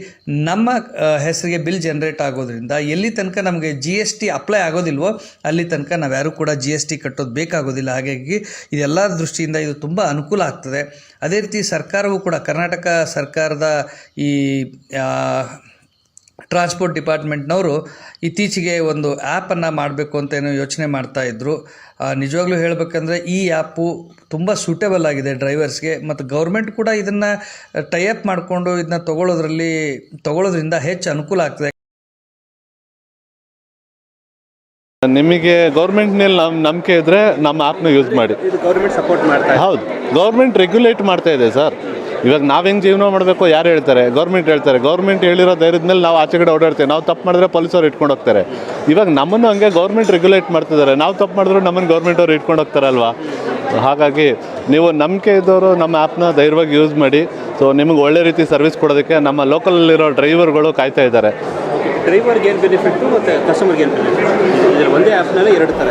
ನಮ್ಮ ಹೆಸರಿಗೆ ಬಿಲ್ ಜನ್ರೇಟ್ ಆಗೋದ್ರಿಂದ ಎಲ್ಲಿ ತನಕ ನಮಗೆ ಜಿ ಎಸ್ ಟಿ ಅಪ್ಲೈ ಆಗೋದಿಲ್ವೋ ಅಲ್ಲಿ ತನಕ ನಾವು ಯಾರೂ ಕೂಡ ಜಿ ಎಸ್ ಟಿ ಕಟ್ಟೋದು ಬೇಕಾಗೋದಿಲ್ಲ. ಹಾಗಾಗಿ ಇದೆಲ್ಲ ದೃಷ್ಟಿಯಿಂದ ಇದು ತುಂಬ ಅನುಕೂಲ ಆಗ್ತದೆ. ಅದೇ ರೀತಿ ಸರ್ಕಾರವು ಕೂಡ, ಕರ್ನಾಟಕ ಸರ್ಕಾರದ ಈ ಟ್ರಾನ್ಸ್ಪೋರ್ಟ್ ಡಿಪಾರ್ಟ್ಮೆಂಟ್ನವರು ಇತ್ತೀಚೆಗೆ ಒಂದು ಆ್ಯಪನ್ನು ಮಾಡಬೇಕು ಅಂತ ಏನೋ ಯೋಚನೆ ಮಾಡ್ತಾ ಇದ್ದರು ನಿಜವಾಗ್ಲೂ ಹೇಳಬೇಕಂದ್ರೆ ಈ ಆ್ಯಪು ತುಂಬ ಸೂಟೇಬಲ್ ಆಗಿದೆ ಡ್ರೈವರ್ಸ್ಗೆ ಮತ್ತು ಗೌರ್ಮೆಂಟ್ ಕೂಡ ಇದನ್ನು ಟೈಅಪ್ ಮಾಡಿಕೊಂಡು ಇದನ್ನ ತಗೊಳ್ಳೋದ್ರಲ್ಲಿ ತಗೊಳ್ಳೋದ್ರಿಂದ ಹೆಚ್ಚು ಅನುಕೂಲ ಆಗ್ತದೆ. ನಿಮಗೆ ಗೌರ್ಮೆಂಟ್ ಮೇಲೆ ನಮ್ ನಂಬಿಕೆ ಇದ್ರೆ ನಮ್ಮ ಆ್ಯಪ್ನ ಯೂಸ್ ಮಾಡಿ. ಇದು ಗೌರ್ಮೆಂಟ್ ಸಪೋರ್ಟ್ ಮಾಡ್ತಾ ಇದೆ. ಹೌದು. ಗೌರ್ಮೆಂಟ್ ರೆಗ್ಯುಲೇಟ್ ಮಾಡ್ತಾ ಇದೆ ಸರ್ ಇವಾಗ ನಾವು ಹೆಂಗೆ ಜೀವನ ಮಾಡಬೇಕು ಯಾರು ಹೇಳ್ತಾರೆ? ಗೌರ್ಮೆಂಟ್ ಹೇಳ್ತಾರೆ. ಗೌರ್ಮೆಂಟ್ ಹೇಳಿರೋ ಧೈರ್ಯದ ಮೇಲೆ ನಾವು ಆಚೆ ಕಡೆ ಓಡಾಡ್ತೇವೆ. ನಾವು ತಪ್ಪು ಮಾಡಿದ್ರೆ ಪೊಲೀಸವ್ರು ಇಟ್ಕೊಂಡು ಹೋಗ್ತಾರೆ. ಇವಾಗ ನಮ್ಮನ್ನು ಹಂಗೆ ಗೌರ್ಮೆಂಟ್ ರೆಗ್ಯುಲೇಟ್ ಮಾಡ್ತಿದ್ದಾರೆ. ನಾವು ತಪ್ಪು ಮಾಡಿದ್ರು ನಮ್ಮನ್ನು ಗೌರ್ಮೆಂಟ್ ಅವ್ರು ಇಟ್ಕೊಂಡು ಹೋಗ್ತಾರಲ್ವಾ? ಹಾಗಾಗಿ ನೀವು ನಂಬಿಕೆ ಇದ್ದವರು ನಮ್ಮ ಆ್ಯಪ್ನ ಧೈರ್ಯವಾಗಿ ಯೂಸ್ ಮಾಡಿ. ಸೊ ನಿಮಗೆ ಒಳ್ಳೆ ರೀತಿ ಸರ್ವಿಸ್ ಕೊಡೋದಕ್ಕೆ ನಮ್ಮ ಲೋಕಲಲ್ಲಿರೋ ಡ್ರೈವರ್ಗಳು ಕಾಯ್ತಾ ಇದ್ದಾರೆ. ಡ್ರೈವರ್ಗೆ ಏನು ಬೆನಿಫಿಟ್ಟು ಮತ್ತು ಕಸ್ಟಮರ್ಗೆ ಏನು ಬೆನಿಫಿಟ್ ಒಂದೇ ಆ್ಯಪ್ನಲ್ಲಿ ಎರಡು ಥರ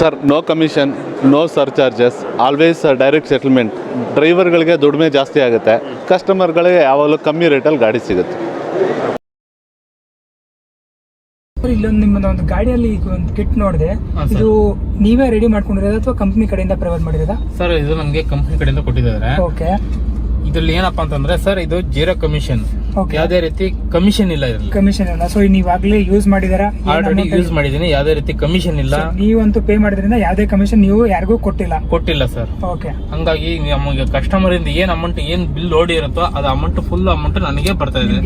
sir no commission no surcharges always direct settlement ಡ್ರೈವರ್ಗಳಿಗೆ ದುಡಿಮೆ ಜಾಸ್ತಿ ಆಗುತ್ತೆ. ಕಸ್ಟಮರ್ಗಳಿಗೆ ಯಾವಾಗಲೂ ಕಮ್ಮಿ ರೇಟಲ್ಲಿ ಗಾಡಿ ಸಿಗುತ್ತೆ. ಇಲ್ಲೊಂದು ನಿಮ್ಮದು ಒಂದು ಗಾಡಿಯಲ್ಲಿ ಈಗ ಒಂದು ಕಿಟ್ ನೋಡಿದೆ. ಇದು ನೀವೇ ರೆಡಿ ಮಾಡ್ಕೊಂಡಿರೋದ ಅಥವಾ ಕಂಪ್ನಿ ಕಡೆಯಿಂದ ಪ್ರೊವೈಡ್ ಮಾಡಿರೋದಾ? ಸರ್ ಇದು ನಮಗೆ ಕಂಪ್ನಿ ಕಡೆಯಿಂದ ಕೊಟ್ಟಿದ್ದಾರೆ. ಓಕೆ ಇದ್ರಲ್ಲಿ ಏನಪ್ಪಾ ಅಂತಂದ್ರೆ ಸರ್ ಇದು ಜೀರೋ ಕಮಿಷನ್ ಯಾವ್ದೇ ರೀತಿ ಕಮಿಷನ್ ಇಲ್ಲ ಇದ್ರಲ್ಲಿ. ಕಮಿಷನ್ ಇಲ್ಲ. ಸೊ ನೀವಾಗ್ಲೇ ಯೂಸ್ ಮಾಡಿದಾರೆ? ಆಲ್ರೆಡಿ ಯೂಸ್ ಮಾಡಿದೀನಿ. ಯಾವ್ದೇ ರೀತಿ ಕಮಿಷನ್ ಇಲ್ಲ. ನೀವಂತೂ ಪೇ ಮಾಡಿದ್ರಿಂದ ಯಾವ್ದೇ ಕಮಿಷನ್ ನೀವು ಯಾರಿಗೂ ಕೊಟ್ಟಿಲ್ಲ? ಕೊಟ್ಟಿಲ್ಲ ಸರ್ ಓಕೆ ಹಂಗಾಗಿ ನಮಗೆ ಕಸ್ಟಮರ್ ಇಂದ ಏನ್ ಅಮೌಂಟ್ ಏನ್ ಬಿಲ್ ಓಡಿ ಇರುತ್ತೋ ಅದು ಅಮೌಂಟ್ ಫುಲ್ ಅಮೌಂಟ್ ನನಗೆ ಬರ್ತಾ ಇದೆ.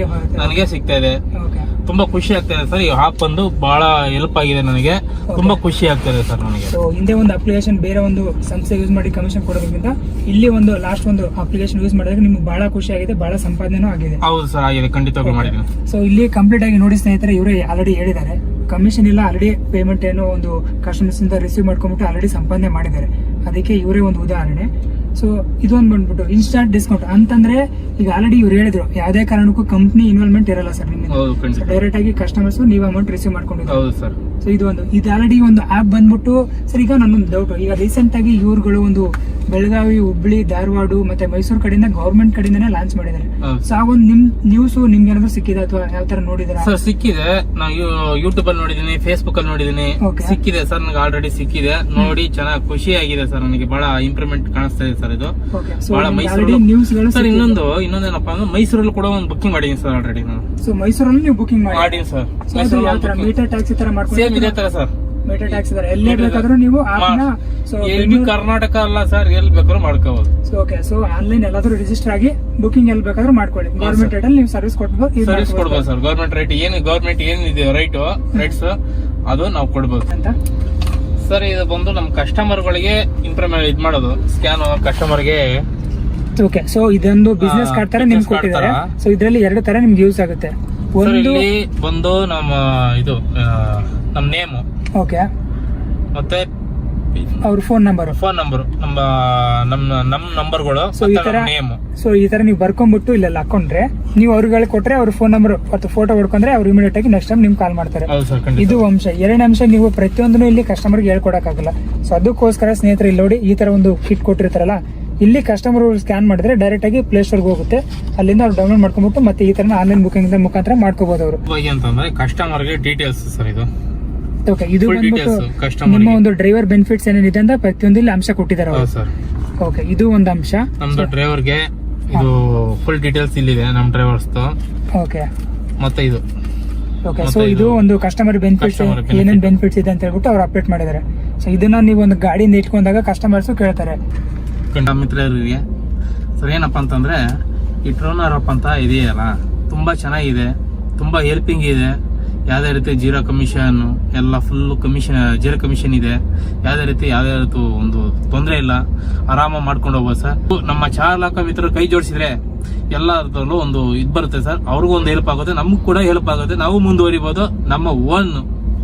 ನನಗೆ ಸಿಗ್ತಾ ಇದೆ. ಓಕೆ ತುಂಬಾ ಖುಷಿ ಆಗ್ತಾ ಇದೆ ಸರ್. ಈ ಆಪ್ ಬಂದು ಬಹಳ ಹೆಲ್ಪ್ ಆಗಿದೆ ನನಗೆ. ತುಂಬಾ ಖುಷಿ ಆಗ್ತಾ ಇದೆ ಸರ್ ನನಗೆ. ಸೊ ಹಿಂದೆ ಒಂದು ಅಪ್ಲಿಕೇಶನ್ ಬೇರೆ ಒಂದು ಸಂಸ್ಥೆ ಯೂಸ್ ಮಾಡಿ ಕಮಿಷನ್ ಕೊಡೋದಕ್ಕಿಂತ ಇಲ್ಲಿ ಒಂದು ಲಾಸ್ಟ್ ಒಂದು ಅಪ್ಲಿಕೇಶನ್ ಯೂಸ್ ಮಾಡಿದಾಗ ನಿಮ್ಗೆ ಬಹಳ ಖುಷಿ ಆಗಿದೆ ಬಹಳ ಸಂಪಾದನೆನೂ ಆಗಿದೆ. ಹೌದು ಸರ್ ಆಗಿದೆ. ಖಂಡಿತವಾಗ್ಲೂ ಮಾಡಿದ್ದೀನಿ. ಸೊ ಇಲ್ಲಿ ಕಂಪ್ಲೀಟ್ ಆಗಿ ನೋಡಿ ಸ್ನೇಹಿತರೆ ಇವರೇ ಆಲ್ರೆಡಿ ಹೇಳಿದ್ದಾರೆ. ಕಮಿಷನ್ ಇಲ್ಲ ಆಲ್ರೆಡಿ ಪೇಮೆಂಟ್ ಏನೋ ಒಂದು ಕಸ್ಟಮರ್ಸ್ ಇಂದ ರಿಸೀವ್ ಮಾಡ್ಕೊಂಡ್ಬಿಟ್ಟು ಆಲ್ರೆಡಿ ಸಂಪಾದನೆ ಮಾಡಿದ್ದಾರೆ. ಅದಕ್ಕೆ ಇವರೇ ಒಂದು ಉದಾಹರಣೆ. ಸೊ ಇದೊಂದು ಬಂದ್ಬಿಟ್ಟು ಇನ್ಸ್ಟಾಂಟ್ ಡಿಸ್ಕೌಂಟ್ ಅಂತಂದ್ರೆ ಈಗ ಆಲ್ರೆಡಿ ಇವ್ರು ಹೇಳಿದ್ರು ಯಾವುದೇ ಕಾರಣಕ್ಕೂ ಕಂಪ್ನಿ ಇನ್ವಾಲ್ವ್ಮೆಂಟ್ ಇರಲ್ಲ ಸರ್ ನಿಮ್ಗೆ ಡೈರೆಕ್ಟ್ ಆಗಿ ಕಸ್ಟಮರ್ಸ್ ನೀವು ಅಮೌಂಟ್ ರಿಸೀವ್ ಮಾಡ್ಕೊಂಡಿದ್ದಾರೆ. ಹೌದು ಸರ್. ಸೊ ಇದು ಒಂದು ಇದು ಆಲ್ರೆಡಿ ಒಂದು ಆಪ್ ಬಂದ್ಬಿಟ್ಟು ಸರ್ ಈಗ ನನ್ನೊಂದು ಡೌಟ್ ಈಗ ರೀಸೆಂಟ್ ಆಗಿ ಇವ್ರುಗಳು ಒಂದು ಬೆಳಗಾವಿ ಹುಬ್ಳಿ ಧಾರವಾಡ ಮತ್ತೆ ಮೈಸೂರು ಕಡೆಯಿಂದ ಗವರ್ಮೆಂಟ್ ಕಡೆಯಿಂದನೇ ಲಾಂಚ್ ಮಾಡಿದ್ದಾರೆ. ಸೊ ಆ ಒಂದು ನಿಮ್ ನ್ಯೂಸ್ ನಿಮ್ಗೆ ಏನಾದ್ರು ಸಿಕ್ಕಿದೆ ಅಥವಾ ಯಾವ ತರ ನೋಡಿದ್ರೆ ಸರ್ ಸಿಕ್ಕಿದೆ. ನಾವು ಯೂಟ್ಯೂಬ್ ಅಲ್ಲಿ ನೋಡಿದೀನಿ ಫೇಸ್ಬುಕ್ ಅಲ್ಲಿ ನೋಡಿದೀನಿ ಸಿಕ್ಕಿದೆ ಸರ್ ನನಗೆ ಆಲ್ರೆಡಿ ಸಿಕ್ಕಿದೆ. ನೋಡಿ ಚೆನ್ನಾಗಿ ಖುಷಿ ಆಗಿದೆ ಸರ್ ನನಗೆ ಬಹಳ ಇಂಪ್ರೂವ್ಮೆಂಟ್ ಕಾಣಿಸ್ತಾ ಇದೆ ಸರ್ ಇದು. ಬಹಳ ಮೈಸೂರು ನ್ಯೂಸ್ಗಳು ಸರ್ ಇನ್ನೊಂದು ಇನ್ನೊಂದೇನಪ್ಪ ಅಂದ್ರೆ ಮೈಸೂರಲ್ಲಿ ಕೂಡ ಒಂದು ಬುಕಿಂಗ್ ಮಾಡಿದೀನಿ ಸರ್ ಆಲ್ರೆಡಿ ನಾನು. ಸೊ ಮೈಸೂರಲ್ಲಿ ನೀವು ಬುಕಿಂಗ್ ಮಾಡಿ? ಸರ್. So ಯಾವ ತರ ಮೀಟರ್ ಟ್ಯಾಕ್ಸಿ ತರ ಸೇಮ್ ಇದೇ ಮಾಡ್ಕೊಂಡು ತರ ಸರ್. ಮೀಟರ್ ಟ್ಯಾಕ್ಸ್ ಇದಾರೆ. ಎಲ್ಲೇ ಬೇಕಾದ್ರೂ ನೀವು ಆಪ್ನ ಸೊ ಎಲ್ಲಿ ಕರ್ನಾಟಕ ಅಲ್ಲ ಸರ್ ಎಲ್ಲಿ ಬೇಕಾದ್ರೂ ಮಾಡ್ಕೋಬಹುದು ಸೊ ಓಕೆ ಸೊ ಆನ್ಲೈನ್ ಎಲ್ಲಾದ್ರೂ ರಿಜಿಸ್ಟರ್ ಆಗಿ ಬುಕಿಂಗ್ ಎಲ್ಲಿ ಬೇಕಾದ್ರೂ ಮಾಡ್ಕೊಳ್ಳಿ. ಗೌರ್ಮೆಂಟ್ ರೇಟ್ ಅಲ್ಲಿ ನೀವು ಸರ್ವಿಸ್ ಕೊಟ್ಬೋದು ಸರ್ವಿಸ್ ಕೊಡ್ಬೋದು ಸರ್ ಗೌರ್ಮೆಂಟ್ ರೇಟ್ ಏನು ಗೌರ್ಮೆಂಟ್ ಏನಿದೆ ರೈಟ್ ರೈಟ್ಸ್ ಅದು ನಾವು ಕೊಡ್ಬೋದು. ಅಂತ ಸರ್ ಇದು ಬಂದು ನಮ್ಮ ಕಸ್ಟಮರ್ಗಳಿಗೆ ಇಂಪ್ರೂವ್ ಇದು ಮಾಡೋದು. ಸ್ಕ್ಯಾನ್ ಕಸ್ಟಮರ್ಗೆ ಓಕೆ ಸೊ ಇದೊಂದು ಬಿಸ್ನೆಸ್ ಕಾರ್ಡ್ ತರ ನಿಮ್ಗೆ ಕೊಟ್ಟಿದ್ದಾರೆ. ಸೊ ಇದರಲ್ಲಿ ಎರಡು ತರ ನಿಮ್ಗೆ ಯೂಸ್ ಆಗುತ್ತೆ. ಒಂದು ಬಂದು ನಮ್ಮ ಇದು ನಮ್ಮ ನೇಮು ಓಕೆ. ಮತ್ತೆ ಅವ್ರ ಫೋನ್ ನಂಬರ್ ಫೋನ್ ನಂಬರ್ ನಮ್ಮ ನಮ್ಮ ನಮ್ಮ ನಂಬರ್ಗಳು ಸೊ ಈ ತರ ನೇಮು ಸೊ ಈ ತರ ನೀವು ಬರ್ಕೊಂಡ್ಬಿಟ್ಟು ಇಲ್ಲೆಲ್ಲ ಹಾಕೊಂಡ್ರೆ ನೀವು ಅವ್ರಿಗೆ ಕೊಟ್ರೆ ಅವ್ರ ಫೋನ್ ನಂಬರ್ ಮತ್ತು ಫೋಟೋ ಹೊಡ್ಕೊಂಡ್ರೆ ಅವ್ರು ಇಮಿಡಿಯೇಟ್ ಆಗಿ ನೆಕ್ಸ್ಟ್ ಟೈಮ್ ನಿಮ್ಗೆ ಕಾಲ್ ಮಾಡ್ತಾರೆ. ಇದು ಅಂಶ ಎರಡನೇ ಅಂಶ ನೀವು ಪ್ರತಿಯೊಂದನ್ನು ಇಲ್ಲಿ ಕಸ್ಟಮರ್ಗೆ ಹೇಳ್ಕೊಡಕ್ಕಾಗಲ್ಲ. ಸೊ ಅದಕ್ಕೋಸ್ಕರ ಸ್ನೇಹಿತರೆ ಇಲ್ಲಿ ನೋಡಿ ಈ ತರ ಒಂದು ಕಿಟ್ ಕೊಟ್ಟಿರ್ತಾರಲ್ಲ ಇಲ್ಲಿ ಕಸ್ಟಮರ್ ಸ್ಕ್ಯಾನ್ ಮಾಡಿದ್ರೆ ಡೈರೆಕ್ಟ್ ಆಗಿ ಪ್ಲೇ ಸ್ಟೋರ್ಗೆ ಹೋಗುತ್ತೆ. ಅಲ್ಲಿಂದ ಅವ್ರು ಡೌನ್ಲೋಡ್ ಮಾಡ್ಕೊಂಡ್ಬಿಟ್ಟು ಮತ್ತೆ ಈ ತರ ಆನ್ಲೈನ್ ಬುಕಿಂಗ್ ಮುಖಾಂತರ ಮಾಡ್ಕೋಬಹುದು ಅವರು. ಅಂತಂದ್ರೆ ಕಸ್ಟಮರ್ಗೆ ಡೀಟೇಲ್ಸ್ ಸರ್ ಇದು. ಓಕೆ ಇದು ಬಂದ್ಬಿಟ್ಟು ನಿಮ್ಮ ಒಂದು ಡ್ರೈವರ್ ಬೆನಿಫಿಟ್ಸ್ ಏನೇನಿದೆ ಅಂತ ಪ್ರತಿಯೊಂದು ಇಲ್ಲಿ ಅಂಶ ಕೊಟ್ಟಿದ್ದಾರೆ ಅವರು. ಸರ್. ಓಕೆ ಇದು ಒಂದು ಅಂಶ. ನಮ್ದು ಡ್ರೈವರ್ಗೆ ಇದು ಫುಲ್ ಡೀಟೇಲ್ಸ್ ಇಲ್ಲಿದೆ ನಮ್ಮ ಡ್ರೈವರ್ಸ್ದು ಓಕೆ ಮತ್ತೆ ಇದು. ಓಕೆ ಸೊ ಇದು ಒಂದು ಕಸ್ಟಮರ್ ಬೆನಿಫಿಟ್ಸ್. ಏನೇನು ಬೆನಿಫಿಟ್ಸ್ ಇದೆ ಅಂತ ಹೇಳ್ಬಿಟ್ಟು ಅವ್ರು ಅಪ್ಡೇಟ್ ಮಾಡಿದ್ದಾರೆ. ಸೊ ಇದನ್ನ ನೀವು ಒಂದು ಗಾಡಿಯಿಂದ ಇಟ್ಕೊಂಡಾಗ ಕಸ್ಟಮರ್ಸ್ ಕೇಳ್ತಾರೆ. ಮಿತ್ರರಿಗೆ ಸರ್ ಏನಪ್ಪ ಅಂತಂದ್ರೆ ಈ ಟ್ರೋನರ್ ಅಪ್ ಅಂತ ಇದೆಯಲ್ಲ ತುಂಬಾ ಚೆನ್ನಾಗಿದೆ ತುಂಬಾ ಹೆಲ್ಪಿಂಗ್ ಇದೆ ಯಾವುದೇ ರೀತಿ ಜೀರೋ ಕಮಿಷನ್ ಎಲ್ಲ ಫುಲ್ ಕಮಿಷನ್ ಜೀರೋ ಕಮಿಷನ್ ಇದೆ. ಯಾವುದೇ ರೀತಿ ಯಾವುದೇ ರೀತಿ ಒಂದು ತೊಂದರೆ ಇಲ್ಲ. ಆರಾಮಾಗಿ ಮಾಡ್ಕೊಂಡು ಹೋಗ್ಬೋದು ಸರ್ ನಮ್ಮ ಚಾಲಕ ಮಿತ್ರರು ಕೈ ಜೋಡಿಸಿದ್ರೆ ಎಲ್ಲದರಲ್ಲೂ ಒಂದು ಇದು ಬರುತ್ತೆ ಸರ್ ಅವ್ರಿಗೂ ಒಂದು ಹೆಲ್ಪ್ ಆಗುತ್ತೆ, ನಮಗೂ ಕೂಡ ಹೆಲ್ಪ್ ಆಗುತ್ತೆ. ನಾವು ಮುಂದುವರಿಬೋದು. ನಮ್ಮ ಓನ್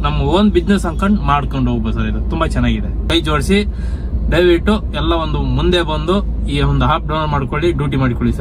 ನಮ್ಮ ಓನ್ ಬಿಸ್ನೆಸ್ ಅನ್ಕೊಂಡು ಮಾಡ್ಕೊಂಡು ಹೋಗ್ಬೋದು ಸರ್ ಇದು. ತುಂಬಾ ಚೆನ್ನಾಗಿದೆ. ಕೈ ಜೋಡಿಸಿ, ದಯವಿಟ್ಟು ಎಲ್ಲ ಒಂದು ಮುಂದೆ ಬಂದು ಈ ಒಂದು ಆಪ್ ಡೌನ್ಲೋಡ್ ಮಾಡ್ಕೊಳ್ಳಿ ಡ್ಯೂಟಿ ಮಾಡಿಕೊಳ್ಳಿ ಸರ್